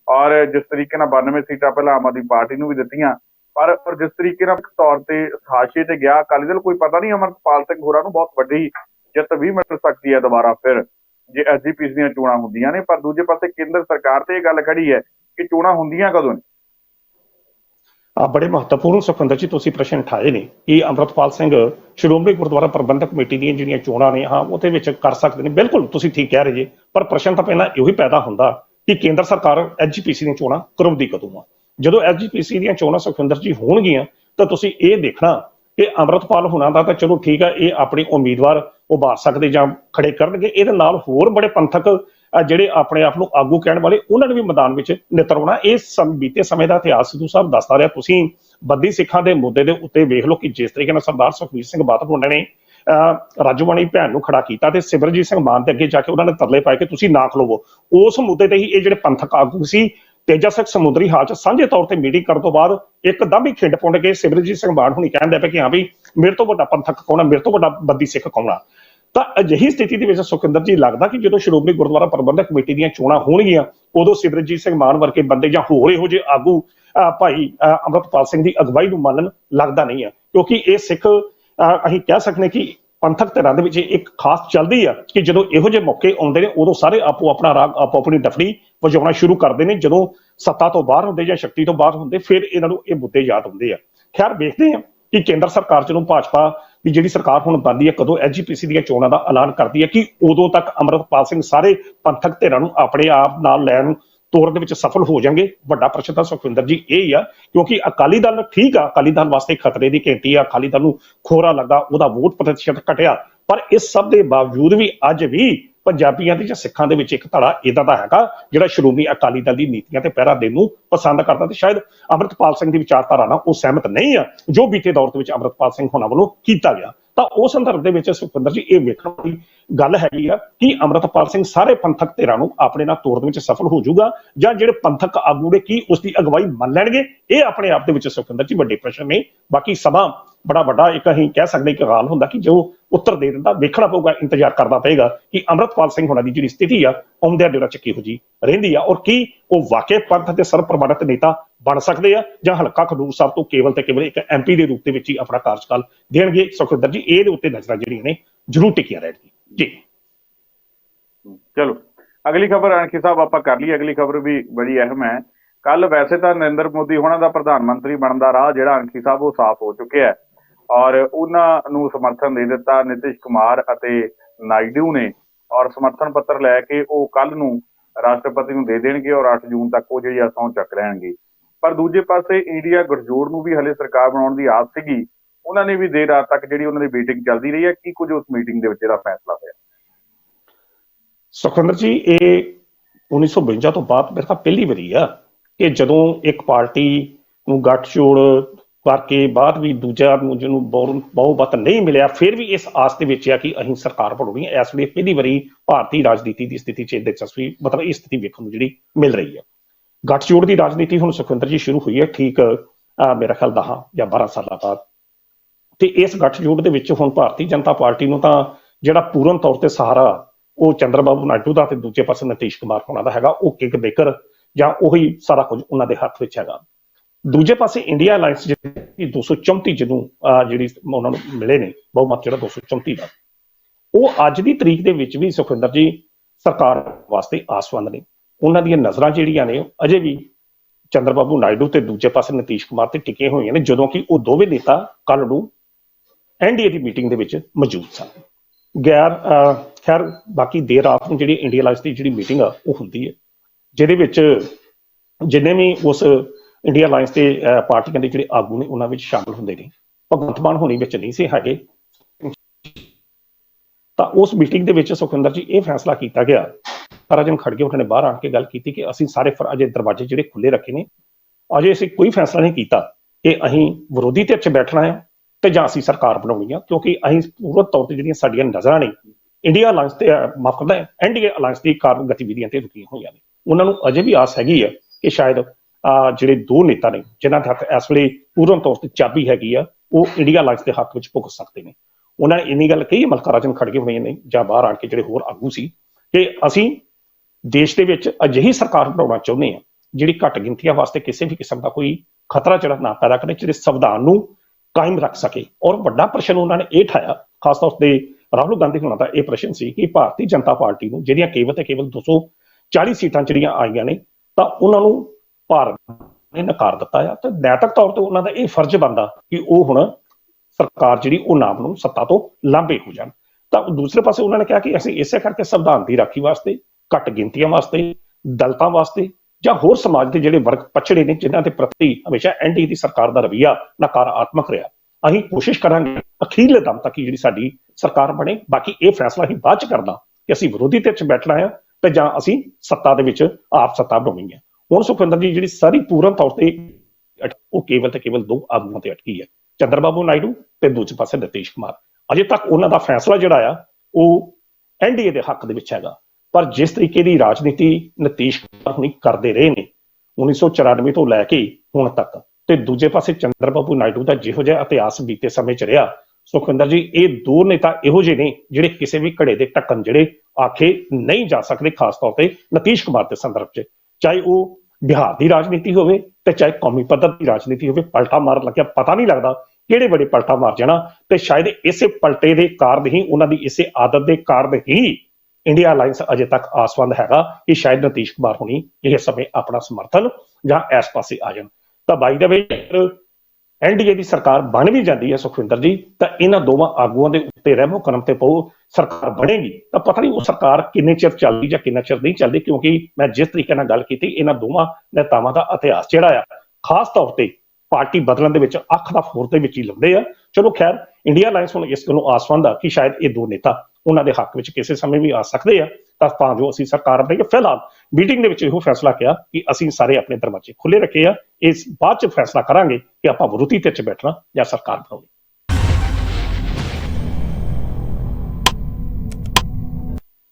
Speaker 1: ਔਰ ਜਿਸ ਤਰੀਕੇ ਨਾਲ 92 ਸੀਟਾਂ ਪਹਿਲਾਂ ਆਮ ਆਦਮੀ ਪਾਰਟੀ ਨੂੰ ਵੀ ਦਿੱਤੀਆਂ ਪਰ ਪਰ ਜਿਸ ਤਰੀਕੇ ਨਾਲ ਤੌਰ ਤੇ ਹਾਸ਼ੀਏ ਤੇ ਗਿਆ, ਅਕਾਲੀ ਦਲ, ਕੋਈ ਪਤਾ ਨਹੀਂ ਅਮਰਪਾਲ ਸਿੰਘ ਹੋਰਾਂ ਨੂੰ ਬਹੁਤ ਵੱਡੀ ਜਿੱਤ ਵੀ ਮਿਲ ਸਕਦੀ ਹੈ ਦੁਬਾਰਾ ਫਿਰ, ਜੇ ਐਸਜੀਪੀਸੀ ਦੀਆਂ ਚੋਣਾਂ ਹੁੰਦੀਆਂ ਨੇ, ਪਰ ਦੂਜੇ ਪਾਸੇ ਕੇਂਦਰ ਸਰਕਾਰ ਤੇ ਇਹ ਗੱਲ ਖੜੀ ਹੈ ਕਿ ਚੋਣਾਂ ਹੁੰਦੀਆਂ ਕਦੋਂ ਨੇ?
Speaker 2: ਆ ਬੜੇ ਮਹੱਤਵਪੂਰਨ ਸੁਖਵਿੰਦਰ ਜੀ, ਤੁਸੀਂ ਪ੍ਰਸ਼ਨ ਉਠਾਏ ਨੇ ਕਿ ਅੰਮ੍ਰਿਤਪਾਲ ਸਿੰਘ ਸ਼੍ਰੋਮਣੀ ਗੁਰਦੁਆਰਾ ਪ੍ਰਬੰਧਕ ਕਮੇਟੀ ਦੀਆਂ ਜਿਹੜੀਆਂ ਚੋਣਾਂ ਨੇ, ਹਾਂ, ਉਹਦੇ ਵਿੱਚ ਕਰ ਸਕਦੇ ਨੇ। ਬਿਲਕੁਲ, ਤੁਸੀਂ ਠੀਕ ਕਹਿ ਰਹੇ ਜੀ, ਪਰ ਪ੍ਰਸ਼ਨ ਤਾਂ ਪਹਿਲਾਂ ਇਹੋ ਹੀ ਪੈਦਾ ਹੁੰਦਾ ਕਿ ਕੇਂਦਰ ਸਰਕਾਰ ਐਸਜੀਪੀਸੀ ਦੀਆਂ ਚੋਣਾਂ ਕਰਾਉਂਦੀ ਕਦੋਂ ਆ? ਜਦੋਂ ਐਸਜੀਪੀਸੀ ਦੀਆਂ ਚੋਣਾਂ ਸੁਖਵਿੰਦਰ ਜੀ ਹੋਣਗੀਆਂ, ਤਾਂ ਤੁਸੀਂ ਇਹ ਦੇਖਣਾ ਕਿ ਅੰਮ੍ਰਿਤਪਾਲ ਹੁਣਾਂ ਦਾ ਤਾਂ ਚਲੋ ਠੀਕ ਆ, ਇਹ ਆਪਣੇ ਉਮੀਦਵਾਰ ਉਭਾਰ ਸਕਦੇ ਜਾਂ ਖੜੇ ਕਰਨਗੇ। ਇਹਦੇ ਨਾਲ ਹੋਰ ਬੜੇ ਪੰਥਕ ਜਿਹੜੇ ਆਪਣੇ ਆਪ ਨੂੰ ਆਗੂ ਕਹਿਣ ਵਾਲੇ, ਉਹਨਾਂ ਨੇ ਵੀ ਮੈਦਾਨ ਵਿੱਚ ਨਿਤਰਉਣਾ ਇਹ ਬੀਤੇ ਸਮੇਂ ਦਾ ਇਤਿਹਾਸ ਸਿੱਧੂ ਸਾਹਿਬ ਦੱਸਦਾ ਰਿਹਾ। ਤੁਸੀਂ ਬੱਦੀ ਸਿੱਖਾਂ ਦੇ ਮੁੱਦੇ ਦੇ ਉੱਤੇ ਵੇਖ ਲਓ ਕਿ ਜਿਸ ਤਰੀਕੇ ਨਾਲ ਸਰਦਾਰ ਸੁਖਬੀਰ ਸਿੰਘ ਬਾਦਲ ਉਹਨਾਂ ਨੇ ਅਹ ਰਾਜੂਆਣੀ ਭੈਣ ਨੂੰ ਖੜਾ ਕੀਤਾ ਤੇ ਸਿਮਰਜੀਤ ਸਿੰਘ ਮਾਨ ਦੇ ਅੱਗੇ ਜਾ ਕੇ ਉਹਨਾਂ ਨੇ ਤਰਲੇ ਪਾਏ ਕਿ ਤੁਸੀਂ ਨਾ ਖਲੋਵੋ। ਉਸ ਮੁੱਦੇ ਤੇ ਹੀ ਇਹ ਜਿਹੜੇ ਪੰਥਕ ਆਗੂ ਸੀ ਤੇਜਾ ਸਿੰਘ ਸਮੁੰਦਰੀ ਹਾਲ ਚ ਸਾਂਝੇ ਤੌਰ ਤੇ ਮੀਟਿੰਗ ਕਰਨ ਤੋਂ ਬਾਅਦ ਇੱਕਦਮ ਹੀ ਖਿੰਡ ਪੁੰਡ ਕੇ ਸਿਮਰਜੀਤ ਸਿੰਘ ਮਾਨ ਹੁਣੀ ਕਹਿੰਦੇ ਪਏ ਕਿ ਹਾਂ ਵੀ ਮੇਰੇ ਤੋਂ ਵੱਡਾ ਪੰਥਕ ਕੌਣ ਮੇਰੇ ਤੋਂ ਵੱਡਾ ਬੱਦੀ ਸਿੱਖ ਕੌਣ ਤਾਂ ਅਜਿਹੀ ਸਥਿਤੀ ਦੇ ਵਿੱਚ ਸੁਖਿੰਦਰ ਜੀ, ਲੱਗਦਾ ਕਿ ਜਦੋਂ ਸ਼੍ਰੋਮਣੀ ਗੁਰਦੁਆਰਾ ਪ੍ਰਬੰਧਕ ਕਮੇਟੀ ਦੀਆਂ ਚੋਣਾਂ ਹੋਣਗੀਆਂ, ਉਦੋਂ ਸਿਮਰਜੀਤ ਸਿੰਘ ਮਾਨ ਵਰਗੇ ਬੰਦੇ ਜਾਂ ਹੋਰ ਇਹੋ ਜਿਹੇ ਆਗੂ, ਅਹ ਭਾਈ, ਅਹ ਅੰਮ੍ਰਿਤਪਾਲ ਸਿੰਘ ਦੀ ਅਗਵਾਈ ਨੂੰ ਮੰਨਣ ਲੱਗਦਾ ਨਹੀਂ ਹੈ ਕਿਉਂਕਿ ਇਹ ਸਿੱਖ, ਅਹ ਅਸੀਂ ਕਹਿ ਸਕਦੇ ਕਿ ਪੰਥਕ ਧਿਰਾਂ ਦੇ ਵਿੱਚ ਇੱਕ ਖਾਸ ਚੱਲਦੀ ਆ ਕਿ ਜਦੋਂ ਇਹੋ ਜਿਹੇ ਮੌਕੇ ਆਉਂਦੇ ਨੇ, ਉਦੋਂ ਸਾਰੇ ਆਪੋ ਆਪਣਾ ਰਾਗ, ਆਪੋ ਆਪਣੀ ਡਫੜੀ ਵਜਾਉਣਾ ਸ਼ੁਰੂ ਕਰਦੇ ਨੇ, ਜਦੋਂ ਸੱਤਾ ਤੋਂ ਬਾਹਰ ਹੁੰਦੇ ਜਾਂ ਸ਼ਕਤੀ ਤੋਂ ਬਾਹਰ ਹੁੰਦੇ, ਫਿਰ ਇਹਨਾਂ ਨੂੰ ਇਹ ਮੁੱਦੇ ਯਾਦ ਹੁੰਦੇ ਆ। ਖੈਰ, ਵੇਖਦੇ ਆ ਕਿ ਕੇਂਦਰ ਸਰਕਾਰ ਚ ਭਾਜਪਾ ਦੀ ਜਿਹੜੀ ਸਰਕਾਰ ਹੁਣ ਬਣਦੀ ਹੈ, ਕਦੋਂ ਐਸਜੀਪੀਸੀ ਦੀਆਂ ਚੋਣਾਂ ਦਾ ਐਲਾਨ ਕਰਦੀ ਹੈ ਕਿ ਉਦੋਂ ਤੱਕ ਅਮਰਤਪਾਲ ਸਿੰਘ ਸਾਰੇ ਪੰਥਕ ਧਿਰਾਂ ਨੂੰ ਆਪਣੇ ਆਪ ਨਾਲ ਲੈਣ ਤੋਰਨ ਦੇ ਵਿੱਚ ਸਫਲ ਹੋ ਜਾਣਗੇ। ਵੱਡਾ ਪ੍ਰਸ਼ਨ ਤਾਂ ਸੁਖਵਿੰਦਰ ਜੀ, ਇਹ ਹੀ ਆ, ਕਿਉਂਕਿ ਅਕਾਲੀ ਦਲ ਠੀਕ ਆ, ਅਕਾਲੀ ਦਲ ਵਾਸਤੇ ਖਤਰੇ ਦੀ ਘੰਟੀ ਆ, ਅਕਾਲੀ ਦਲ ਨੂੰ ਖੋਰਾ ਲੱਗਾ, ਉਹਦਾ ਵੋਟ ਪ੍ਰਤੀਸ਼ਤ ਘਟਿਆ, ਪਰ ਇਸ ਸਭ ਦੇ ਬਾਵਜੂਦ ਵੀ ਅੱਜ ਵੀ ਪੰਜਾਬੀਆਂ ਦੇ ਜਾਂ ਸਿੱਖਾਂ ਦੇ ਵਿੱਚ ਇੱਕ ਧੜਾ ਇਦਾਂ ਦਾ ਹੈਗਾ, ਜਿਹੜਾ ਸ਼੍ਰੋਮਣੀ ਅਕਾਲੀ ਦਲ ਦੀ ਨੀਤੀਆਂ ਤੇ ਪਹਿਰਾ ਦੇਣ ਨੂੰ ਪਸੰਦ ਕਰਦਾ ਤੇ ਸ਼ਾਇਦ ਅੰਮ੍ਰਿਤਪਾਲ ਸਿੰਘ ਦੀ ਵਿਚਾਰਧਾਰਾ ਨਾਲ ਉਹ ਸਹਿਮਤ ਨਹੀਂ ਆ, ਜੋ ਬੀਤੇ ਦੌਰ ਦੇ ਵਿੱਚ ਅੰਮ੍ਰਿਤਪਾਲ ਸਿੰਘ ਹੋਣਾ ਵੱਲੋਂ ਕੀਤਾ ਗਿਆ। ਤਾਂ ਉਸ ਸੰਦਰਭ ਦੇ ਵਿੱਚ ਸੁਖਵਿੰਦਰ ਜੀ, ਇਹ ਵੇਖਣ ਵਾਲੀ ਗੱਲ ਹੈਗੀ ਆ ਕਿ ਅੰਮ੍ਰਿਤਪਾਲ ਸਿੰਘ ਸਾਰੇ ਪੰਥਕ ਧਿਰਾਂ ਨੂੰ ਆਪਣੇ ਨਾਲ ਤੋੜਨ ਵਿੱਚ ਸਫਲ ਹੋ ਜਾਊਗਾ ਜਾਂ ਜਿਹੜੇ ਪੰਥਕ ਆਗੂ ਨੇ ਕੀ ਉਸ ਦੀ ਅਗਵਾਈ ਮੰਨ ਲੈਣਗੇ, ਇਹ ਆਪਣੇ ਆਪ ਦੇ ਵਿੱਚ ਸੁਖਵਿੰਦਰ ਜੀ ਵੱਡੇ ਪ੍ਰਸ਼ਨ ਨੇ। ਬਾਕੀ ਸਮਾਂ ਬੜਾ ਵੱਡਾ ਇੱਕ ਅਸੀਂ ਕਹਿ ਸਕਦੇ ਕਿ ਹਾਲ ਹੁੰਦਾ ਕਿ ਜੋ ਉੱਤਰ ਦੇ ਦਿੰਦਾ, ਵੇਖਣਾ ਪਊਗਾ, ਇੰਤਜ਼ਾਰ ਕਰਨਾ ਪਏਗਾ ਕਿ ਅੰਮ੍ਰਿਤਪਾਲ ਸਿੰਘ ਹੋਣਾ ਦੀ ਜਿਹੜੀ ਸਥਿਤੀ ਆ ਆਉਂਦਿਆਂ ਡੇਰਾ ਚ ਕਿਹੋ ਜੀ ਰਹਿੰਦੀ ਆ ਔਰ ਕੀ ਉਹ ਵਾਕਿਆ ਪੰਥ ਦੇ ਸਰਪ੍ਰਮਾਣਿਤ ਨੇਤਾ ਬਣ ਸਕਦੇ ਆ ਜਾਂ ਹਲਕਾ ਖਡੂਰ ਸਾਹਿਬ ਤੋਂ ਕੇਵਲ ਤੇ ਕੇਵਲ ਇੱਕ ਐਮਪੀ ਦੇ ਰੂਪ ਦੇ ਵਿੱਚ ਹੀ ਆਪਣਾ ਕਾਰਜਕਾਲ ਦੇਣਗੇ। ਸੁਖਵਿੰਦਰ ਜੀ ਇਹਦੇ ਉੱਤੇ ਨਜ਼ਰਾਂ ਜਿਹੜੀਆਂ ਨੇ, ਜ਼ਰੂਰ ਟਿਕੀਆਂ ਰਹਿਣਗੀਆਂ। ਜੀ।
Speaker 1: ਚਲੋ, ਅਗਲੀ ਖਬਰ ਅਣਖੀ ਸਾਹਿਬ ਆਪਾਂ ਕਰ ਲਈ ਅਗਲੀ ਖਬਰ ਵੀ ਬੜੀ ਅਹਿਮ ਹੈ। ਕੱਲ ਵੈਸੇ ਤਾਂ ਨਰਿੰਦਰ ਮੋਦੀ ਹੋਣਾ ਦਾ ਪ੍ਰਧਾਨ ਮੰਤਰੀ ਬਣਨ ਦਾ ਰਾਹ ਜਿਹੜਾ ਅਣਖੀ ਸਾਹਿਬ ਉਹ ਸਾਫ਼ ਹੋ ਚੁੱਕਿਆ ਹੈ। ਔਰ ਉਹਨਾਂ ਨੂੰ ਸਮਰਥਨ ਦੇ ਦਿੱਤਾ ਨਿਤਿਸ਼ ਕੁਮਾਰ ਅਤੇ ਨਾਇਡੂ ਨੇ। ਔਰ ਸਮਰਥਨ ਪੱਤਰ ਲੈ ਕੇ ਉਹ ਕੱਲ ਨੂੰ ਰਾਸ਼ਟਰਪਤੀ ਨੂੰ ਦੇ ਦੇਣਗੇ ਔਰ 8 ਜੂਨ ਤੱਕ ਉਹ ਜਿਹੜੀ ਆ ਸਹੁੰ ਚੱਕ ਲੈਣਗੇ। ਪਰ ਦੂਜੇ ਪਾਸੇ ਇੰਡੀਆ ਗਠਜੋੜ ਨੂੰ ਵੀ ਹਲੇ ਸਰਕਾਰ ਬਣਾਉਣ ਦੀ ਆਸ ਸੀਗੀ, ਉਹਨਾਂ ਨੇ ਵੀ ਦੇਰ ਰਾਤ ਤੱਕ ਜਿਹੜੀ ਉਹਨਾਂ ਦੀ ਮੀਟਿੰਗ ਚੱਲਦੀ ਰਹੀ ਹੈ, ਕੀ ਕੁਝ ਉਸ ਮੀਟਿੰਗ ਦੇ ਵਿੱਚ ਇਹਦਾ ਫੈਸਲਾ ਹੋਇਆ?
Speaker 2: ਸੁਖਵਿੰਦਰ ਜੀ, ਇਹ 1952 ਤੋਂ ਬਾਅਦ ਮੇਰੇ ਤਾਂ ਪਹਿਲੀ ਵਾਰੀ ਆ ਕਿ ਜਦੋਂ ਇੱਕ ਪਾਰਟੀ ਨੂੰ ਗੱਠਜੋੜ ਕਰਕੇ ਬਾਅਦ ਵੀ ਦੂਜਾ ਨੂੰ ਜਿਹਨੂੰ ਬਹੁ- ਬਹੁਮਤ ਨਹੀਂ ਮਿਲਿਆ, ਫਿਰ ਵੀ ਇਸ ਆਸ ਦੇ ਵਿੱਚ ਆ ਕਿ ਅਸੀਂ ਸਰਕਾਰ ਬਣਾਉਣੀ ਹੈ। ਇਸ ਲਈ ਪਹਿਲੀ ਵਾਰੀ ਭਾਰਤੀ ਰਾਜਨੀਤੀ ਦੀ ਸਥਿਤੀ 'ਚ ਦਿਲਚਸਪੀ, ਮਤਲਬ ਇਹ ਸਥਿਤੀ ਵੇਖਣ ਨੂੰ ਜਿਹੜੀ ਮਿਲ ਰਹੀ ਹੈ। ਗੱਠਜੋੜ ਦੀ ਰਾਜਨੀਤੀ ਹੁਣ ਸੁਖਵਿੰਦਰ ਜੀ ਸ਼ੁਰੂ ਹੋਈ ਹੈ ਠੀਕ ਮੇਰਾ ਖਿਆਲ 10 ਜਾਂ 12 ਸਾਲਾਂ ਬਾਅਦ। ਤੇ ਇਸ ਗੱਠਜੋੜ ਦੇ ਵਿੱਚ ਹੁਣ ਭਾਰਤੀ ਜਨਤਾ ਪਾਰਟੀ ਨੂੰ ਤਾਂ ਜਿਹੜਾ ਪੂਰਨ ਤੌਰ ਤੇ ਸਹਾਰਾ ਉਹ ਚੰਦਰਬਾਬੂ ਨਾਇਡੂ ਦਾ ਤੇ ਦੂਜੇ ਪਾਸੇ ਨਤੀਸ਼ ਕੁਮਾਰ ਹੋਣਾ ਦਾ ਹੈਗਾ ਉਹ ਕਿਕ ਬੇਕਰ ਜਾਂ ਉਹੀ ਸਾਰਾ ਕੁਝ ਉਹਨਾਂ ਦੇ ਹੱਥ ਵਿੱਚ ਹੈਗਾ। ਦੂਜੇ ਪਾਸੇ ਇੰਡੀਆ ਅਲਾਈਅੰਸ ਜਿਹੜੀ 234 ਜਿਹਨੂੰ ਅਹ, ਜਿਹੜੀ ਉਹਨਾਂ ਨੂੰ ਮਿਲੇ ਨੇ ਬਹੁਮਤ ਜਿਹੜਾ 234 ਦਾ ਉਹ ਅੱਜ ਦੀ ਤਰੀਕ ਦੇ ਵਿੱਚ ਵੀ ਸੁਖਵਿੰਦਰ ਜੀ ਸਰਕਾਰ ਵਾਸਤੇ ਆਸਵੰਦ ਨੇ। ਉਹਨਾਂ ਦੀਆਂ ਨਜ਼ਰਾਂ ਜਿਹੜੀਆਂ ਨੇ ਅਜੇ ਵੀ ਚੰਦਰਬਾਬੂ ਨਾਇਡੂ ਤੇ ਦੂਜੇ ਪਾਸੇ ਨਤੀਸ਼ ਕੁਮਾਰ ਤੇ ਟਿਕੇ ਹੋਈਆਂ ਨੇ, ਜਦੋਂ ਕਿ ਉਹ ਦੋਵੇਂ ਨੇਤਾ ਕੱਲ੍ਹ ਨੂੰ ਐਨਡੀਏ ਦੀ ਮੀਟਿੰਗ ਦੇ ਵਿੱਚ ਮੌਜੂਦ ਸਨ। ਗੈਰ ਖੈਰ, ਬਾਕੀ ਦੇਰ ਰਾਤ ਨੂੰ ਜਿਹੜੀ ਇੰਡੀਆ ਅਲਾਈਅੰਸ ਦੀ ਜਿਹੜੀ ਮੀਟਿੰਗ ਆ, ਉਹ ਹੁੰਦੀ ਹੈ, ਜਿਹਦੇ ਵਿੱਚ ਜਿੰਨੇ ਵੀ ਉਸ ਇੰਡੀਆ ਅਲਾਈਅੰਸ ਦੇ ਪਾਰਟੀਆਂ ਦੇ ਜਿਹੜੇ ਆਗੂ ਨੇ, ਉਹਨਾਂ ਵਿੱਚ ਸ਼ਾਮਲ ਹੁੰਦੇ ਨੇ। ਭਗਵੰਤ ਮਾਨ ਹੋਣੀ ਵਿੱਚ ਨਹੀਂ ਸੀ ਹੈਗੇ। ਤਾਂ ਉਸ ਮੀਟਿੰਗ ਦੇ ਵਿੱਚ ਸੁਖਵਿੰਦਰ ਜੀ, ਇਹ ਫੈਸਲਾ ਕੀਤਾ ਗਿਆ ਰਾਜਨ ਖੜਗੇ ਉਹਨਾਂ ਨੇ ਬਾਹਰ ਆਣ ਕੇ ਗੱਲ ਕੀਤੀ ਕਿ ਅਸੀਂ ਸਾਰੇ ਫਰ ਅਜੇ ਦਰਵਾਜ਼ੇ ਜਿਹੜੇ ਖੁੱਲੇ ਰੱਖੇ ਨੇ ਅਜੇ ਅਸੀਂ ਕੋਈ ਫੈਸਲਾ ਨਹੀਂ ਕੀਤਾ ਕਿ ਅਸੀਂ ਵਿਰੋਧੀ ਧਿਰ 'ਚ ਬੈਠਣਾ ਹੈ ਤੇ ਜਾਂ ਅਸੀਂ ਸਰਕਾਰ ਬਣਾਉਣੀ ਆ ਕਿਉਂਕਿ ਅਸੀਂ ਪੂਰਨ ਤੌਰ ਤੇ ਜਿਹੜੀਆਂ ਸਾਡੀਆਂ ਨਜ਼ਰਾਂ ਨੇ ਇੰਡੀਆ ਅਲਾਈਅੰਸ ਤੇ ਅਹ, ਮਾਫ਼ ਕਰਦਾ ਐਨਡੀਏ ਅਲਾਈਅੰਸ ਦੀ ਕਾਰਨ ਗਤੀਵਿਧੀਆਂ ਤੇ ਰੁਕੀਆਂ ਹੋਈਆਂ ਨੇ। ਉਹਨਾਂ ਨੂੰ ਅਜੇ ਵੀ ਆਸ ਹੈਗੀ ਆ ਕਿ ਸ਼ਾਇਦ ਅਹ, ਜਿਹੜੇ ਦੋ ਨੇਤਾ ਨੇ ਜਿਨ੍ਹਾਂ ਦੇ ਹੱਥ ਇਸ ਵੇਲੇ ਪੂਰਨ ਤੌਰ ਤੇ ਚਾਬੀ ਹੈਗੀ ਆ ਉਹ ਇੰਡੀਆ ਅਲਾਈਅੰਸ ਦੇ ਹੱਥ ਵਿੱਚ ਭੁਗਤ ਸਕਦੇ ਨੇ। ਉਹਨਾਂ ਨੇ ਇੰਨੀ ਗੱਲ ਕਹੀ ਮਲਕਾ ਰਾਜਨ ਖੜਗੇ ਹੋਏ ਨੇ ਜਾਂ ਬਾਹਰ ਆਣ ਕੇ ਜਿਹੜੇ ਹੋਰ ਆਗੂ ਸੀ ਕਿ ਅਸੀਂ ਦੇਸ਼ ਦੇ ਵਿੱਚ ਅਜਿਹੀ ਸਰਕਾਰ ਬਣਾਉਣਾ ਚਾਹੁੰਦੇ ਹਾਂ, ਜਿਹੜੀ ਘੱਟ ਗਿਣਤੀਆਂ ਵਾਸਤੇ ਕਿਸੇ ਵੀ ਕਿਸਮ ਦਾ ਕੋਈ ਖਤਰਾ ਜਿਹੜਾ ਨਾ ਪੈਦਾ ਕਰੇ, ਜਿਹੜੇ ਸੰਵਿਧਾਨ ਨੂੰ ਕਾਇਮ ਰੱਖ ਸਕੇ। ਔਰ ਵੱਡਾ ਪ੍ਰਸ਼ਨ ਉਹਨਾਂ ਨੇ ਇਹ ਠਾਇਆ, ਖਾਸ ਤੌਰ ਤੇ ਰਾਹੁਲ ਗਾਂਧੀ ਹੋਣਾ ਦਾ ਇਹ ਪ੍ਰਸ਼ਨ ਸੀ ਕਿ ਭਾਰਤੀ ਜਨਤਾ ਪਾਰਟੀ ਨੂੰ ਜਿਹੜੀਆਂ ਕੇਵਲ ਤੇ ਕੇਵਲ 240 ਸੀਟਾਂ ਜਿਹੜੀਆਂ ਆਈਆਂ ਨੇ, ਤਾਂ ਉਹਨਾਂ ਨੂੰ ਭਾਰਤ ਨੇ ਨਕਾਰ ਦਿੱਤਾ ਆ। ਤੇ ਨੈਤਿਕ ਤੌਰ ਤੇ ਉਹਨਾਂ ਦਾ ਇਹ ਫਰਜ਼ ਬਣਦਾ ਕਿ ਉਹ ਹੁਣ ਸਰਕਾਰ ਜਿਹੜੀ, ਉਹ ਨਾਮ ਨੂੰ ਸੱਤਾ ਤੋਂ ਲਾਂਭੇ ਹੋ ਜਾਣ। ਤਾਂ ਦੂਸਰੇ ਪਾਸੇ ਉਹਨਾਂ ਨੇ ਕਿਹਾ ਕਿ ਅਸੀਂ ਇਸੇ ਕਰਕੇ ਸੰਵਿਧਾਨ ਦੀ ਰਾਖੀ ਵਾਸਤੇ ਘੱਟ ਗਿਣਤੀਆਂ ਵਾਸਤੇ, ਦਲਤਾਂ ਵਾਸਤੇ ਜਾਂ ਹੋਰ ਸਮਾਜ ਦੇ ਜਿਹੜੇ ਵਰਗ ਪਛੜੇ ਨੇ, ਜਿਨ੍ਹਾਂ ਦੇ ਪ੍ਰਤੀ ਹਮੇਸ਼ਾ ਐਨਡੀ ਦੀ ਸਰਕਾਰ ਦਾ ਰਵਈਆ ਨਕਾਰਾਤਮਕ ਰਿਹਾ। ਅਸੀਂ ਕੋਸ਼ਿਸ਼ ਕਰਾਂਗੇ ਅਖੀਰਲੇ ਦਮ ਤੱਕ ਹੀ ਜਿਹੜੀ ਸਾਡੀ ਸਰਕਾਰ ਬਣੇ। ਬਾਕੀ ਇਹ ਫੈਸਲਾ ਹੀ ਬਾਅਦ ਚ ਕਰਨਾ ਕਿ ਅਸੀਂ ਵਿਰੋਧੀ ਧਿਰ ਚ ਬੈਠਣਾ ਹੈ ਤੇ ਜਾਂ ਅਸੀਂ ਸੱਤਾ ਦੇ ਵਿੱਚ ਆਪ ਸੱਤਾ ਬਣਾਉਣੀ ਹੈ ਹੁਣ ਸੁਖਵਿੰਦਰ ਜੀ, ਜਿਹੜੀ ਸਾਰੀ ਪੂਰਨ ਤੌਰ ਤੇ ਅਟ- ਉਹ ਕੇਵਲ ਤੇ ਕੇਵਲ ਦੋ ਆਗੂਆਂ ਤੇ ਅਟਕੀ ਹੈ, ਚੰਦਰਬਾਬੂ ਨਾਇਡੂ ਤੇ ਦੂਜੇ ਪਾਸੇ ਨਤੀਸ਼ ਕੁਮਾਰ। ਅਜੇ ਤੱਕ ਉਹਨਾਂ ਦਾ ਫੈਸਲਾ ਜਿਹੜਾ ਆ, ਉਹ ਐਨਡੀਏ ਦੇ ਹੱਕ ਦੇ ਵਿੱਚ ਹੈਗਾ। ਪਰ ਜਿਸ ਤਰੀਕੇ ਦੀ ਰਾਜਨੀਤੀ ਨਤੀਸ਼ ਕੁਮਾਰ ਹੁਣੀ ਕਰਦੇ ਰਹੇ ਨੇ 1994 ਤੋਂ ਲੈ ਕੇ ਹੁਣ ਤੱਕ, ਤੇ ਦੂਜੇ ਪਾਸੇ ਚੰਦਰਬਾਬੂ ਨਾਇਡੂ ਦਾ ਜਿਹੋ ਜਿਹਾ ਇਤਿਹਾਸ ਬੀਤੇ ਸਮੇਂ ਚ ਰਿਹਾ, ਸੁਖਵਿੰਦਰ ਜੀ, ਇਹ ਦੋ ਨੇਤਾ ਇਹੋ ਜਿਹੇ ਨੇ ਜਿਹੜੇ ਕਿਸੇ ਵੀ ਘੜੇ ਦੇ ਢੱਕਣ ਜਿਹੜੇ ਆਖੇ ਨਹੀਂ ਜਾ ਸਕਦੇ, ਖਾਸ ਤੌਰ ਤੇ ਨਤੀਸ਼ ਕੁਮਾਰ ਦੇ ਸੰਦਰਭ 'ਚ, ਚਾਹੇ ਉਹ ਬਿਹਾਰ ਦੀ ਰਾਜਨੀਤੀ ਹੋਵੇ ਤੇ ਚਾਹੇ ਕੌਮੀ ਪੱਧਰ ਦੀ ਰਾਜਨੀਤੀ ਹੋਵੇ, ਪਲਟਾ ਮਾਰਨ ਲੱਗਿਆ, ਪਤਾ ਨਹੀਂ ਲੱਗਦਾ ਕਿਹੜੇ ਬੜੇ ਪਲਟਾ ਮਾਰ ਜਾਣਾ, ਤੇ ਸ਼ਾਇਦ ਇਸੇ ਪਲਟੇ ਦੇ ਕਾਰਨ ਹੀ, ਉਹਨਾਂ ਦੀ ਇਸੇ ਆਦਤ ਦੇ ਕਾਰਨ ਹੀ ਇੰਡੀਆ ਅਲਾਈਅੰਸ ਅਜੇ ਤੱਕ ਆਸਵੰਦ ਹੈਗਾ ਕਿ ਸ਼ਾਇਦ ਨਤੀਸ਼ ਕੁਮਾਰ ਹੁਣੀ ਇਹ ਸਮੇਂ ਆਪਣਾ ਸਮਰਥਨ ਜਾਂ ਇਸ ਪਾਸੇ ਆ ਜਾਣ। ਤਾਂ ਬਾਈ ਦਾ ਵੇ ਐਨਡੀਏ ਦੀ ਸਰਕਾਰ ਬਣ ਵੀ ਜਾਂਦੀ ਹੈ ਸੁਖਵਿੰਦਰ ਜੀ, ਤਾਂ ਇਹਨਾਂ ਦੋਵਾਂ ਆਗੂਆਂ ਦੇ ਉੱਤੇ ਰਹਿਮੋ ਕਰਮ ਤੇ ਪਊ ਸਰਕਾਰ ਬਣੇਗੀ। ਤਾਂ ਪਤਾ ਨਹੀਂ ਉਹ ਸਰਕਾਰ ਕਿੰਨੇ ਚਿਰ ਚੱਲਦੀ ਜਾਂ ਕਿੰਨਾ ਚਿਰ ਨਹੀਂ ਚੱਲਦੀ, ਕਿਉਂਕਿ ਮੈਂ ਜਿਸ ਤਰੀਕੇ ਨਾਲ ਗੱਲ ਕੀਤੀ, ਇਹਨਾਂ ਦੋਵਾਂ ਨੇਤਾਵਾਂ ਦਾ ਇਤਿਹਾਸ ਜਿਹੜਾ ਆ, ਖਾਸ ਤੌਰ ਤੇ ਪਾਰਟੀ ਬਦਲਣ ਦੇ ਵਿੱਚ ਅੱਖ ਦਾ ਫੋਰ ਦੇ ਵਿੱਚ ਹੀ ਲਾਉਂਦੇ ਆ। ਚਲੋ ਖੈਰ ਇੰਡੀਆ ਅਲਾਈਅੰਸ ਹੁਣ ਇਸ ਗੱਲੋਂ ਆਸਵੰਦ ਆ ਕਿ ਸ਼ਾਇਦ ਇਹ ਦੋ ਨੇਤਾ ਉਹਨਾਂ ਦੇ ਹੱਕ ਵਿੱਚ ਕਿਸੇ ਸਮੇਂ ਵੀ ਆ ਸਕਦੇ ਆ, ਤਾਂ ਤਾਂ ਜੋ ਅਸੀਂ ਸਰਕਾਰ ਬਣਾਈਏ। ਫਿਲਹਾਲ ਮੀਟਿੰਗ ਦੇ ਵਿੱਚ ਇਹੋ ਫੈਸਲਾ ਕਿਹਾ ਕਿ ਅਸੀਂ ਸਾਰੇ ਆਪਣੇ ਦਰਵਾਜ਼ੇ ਖੁੱਲੇ ਰੱਖੇ ਆ। ਇਸ ਬਾਅਦ ਚ ਫੈਸਲਾ ਕਰਾਂਗੇ ਕਿ ਆਪਾਂ ਵਿਰੋਧੀ ਧਿਰ ਚ ਬੈਠਣਾ ਜਾਂ ਸਰਕਾਰ ਬਣਾਉਣੀ।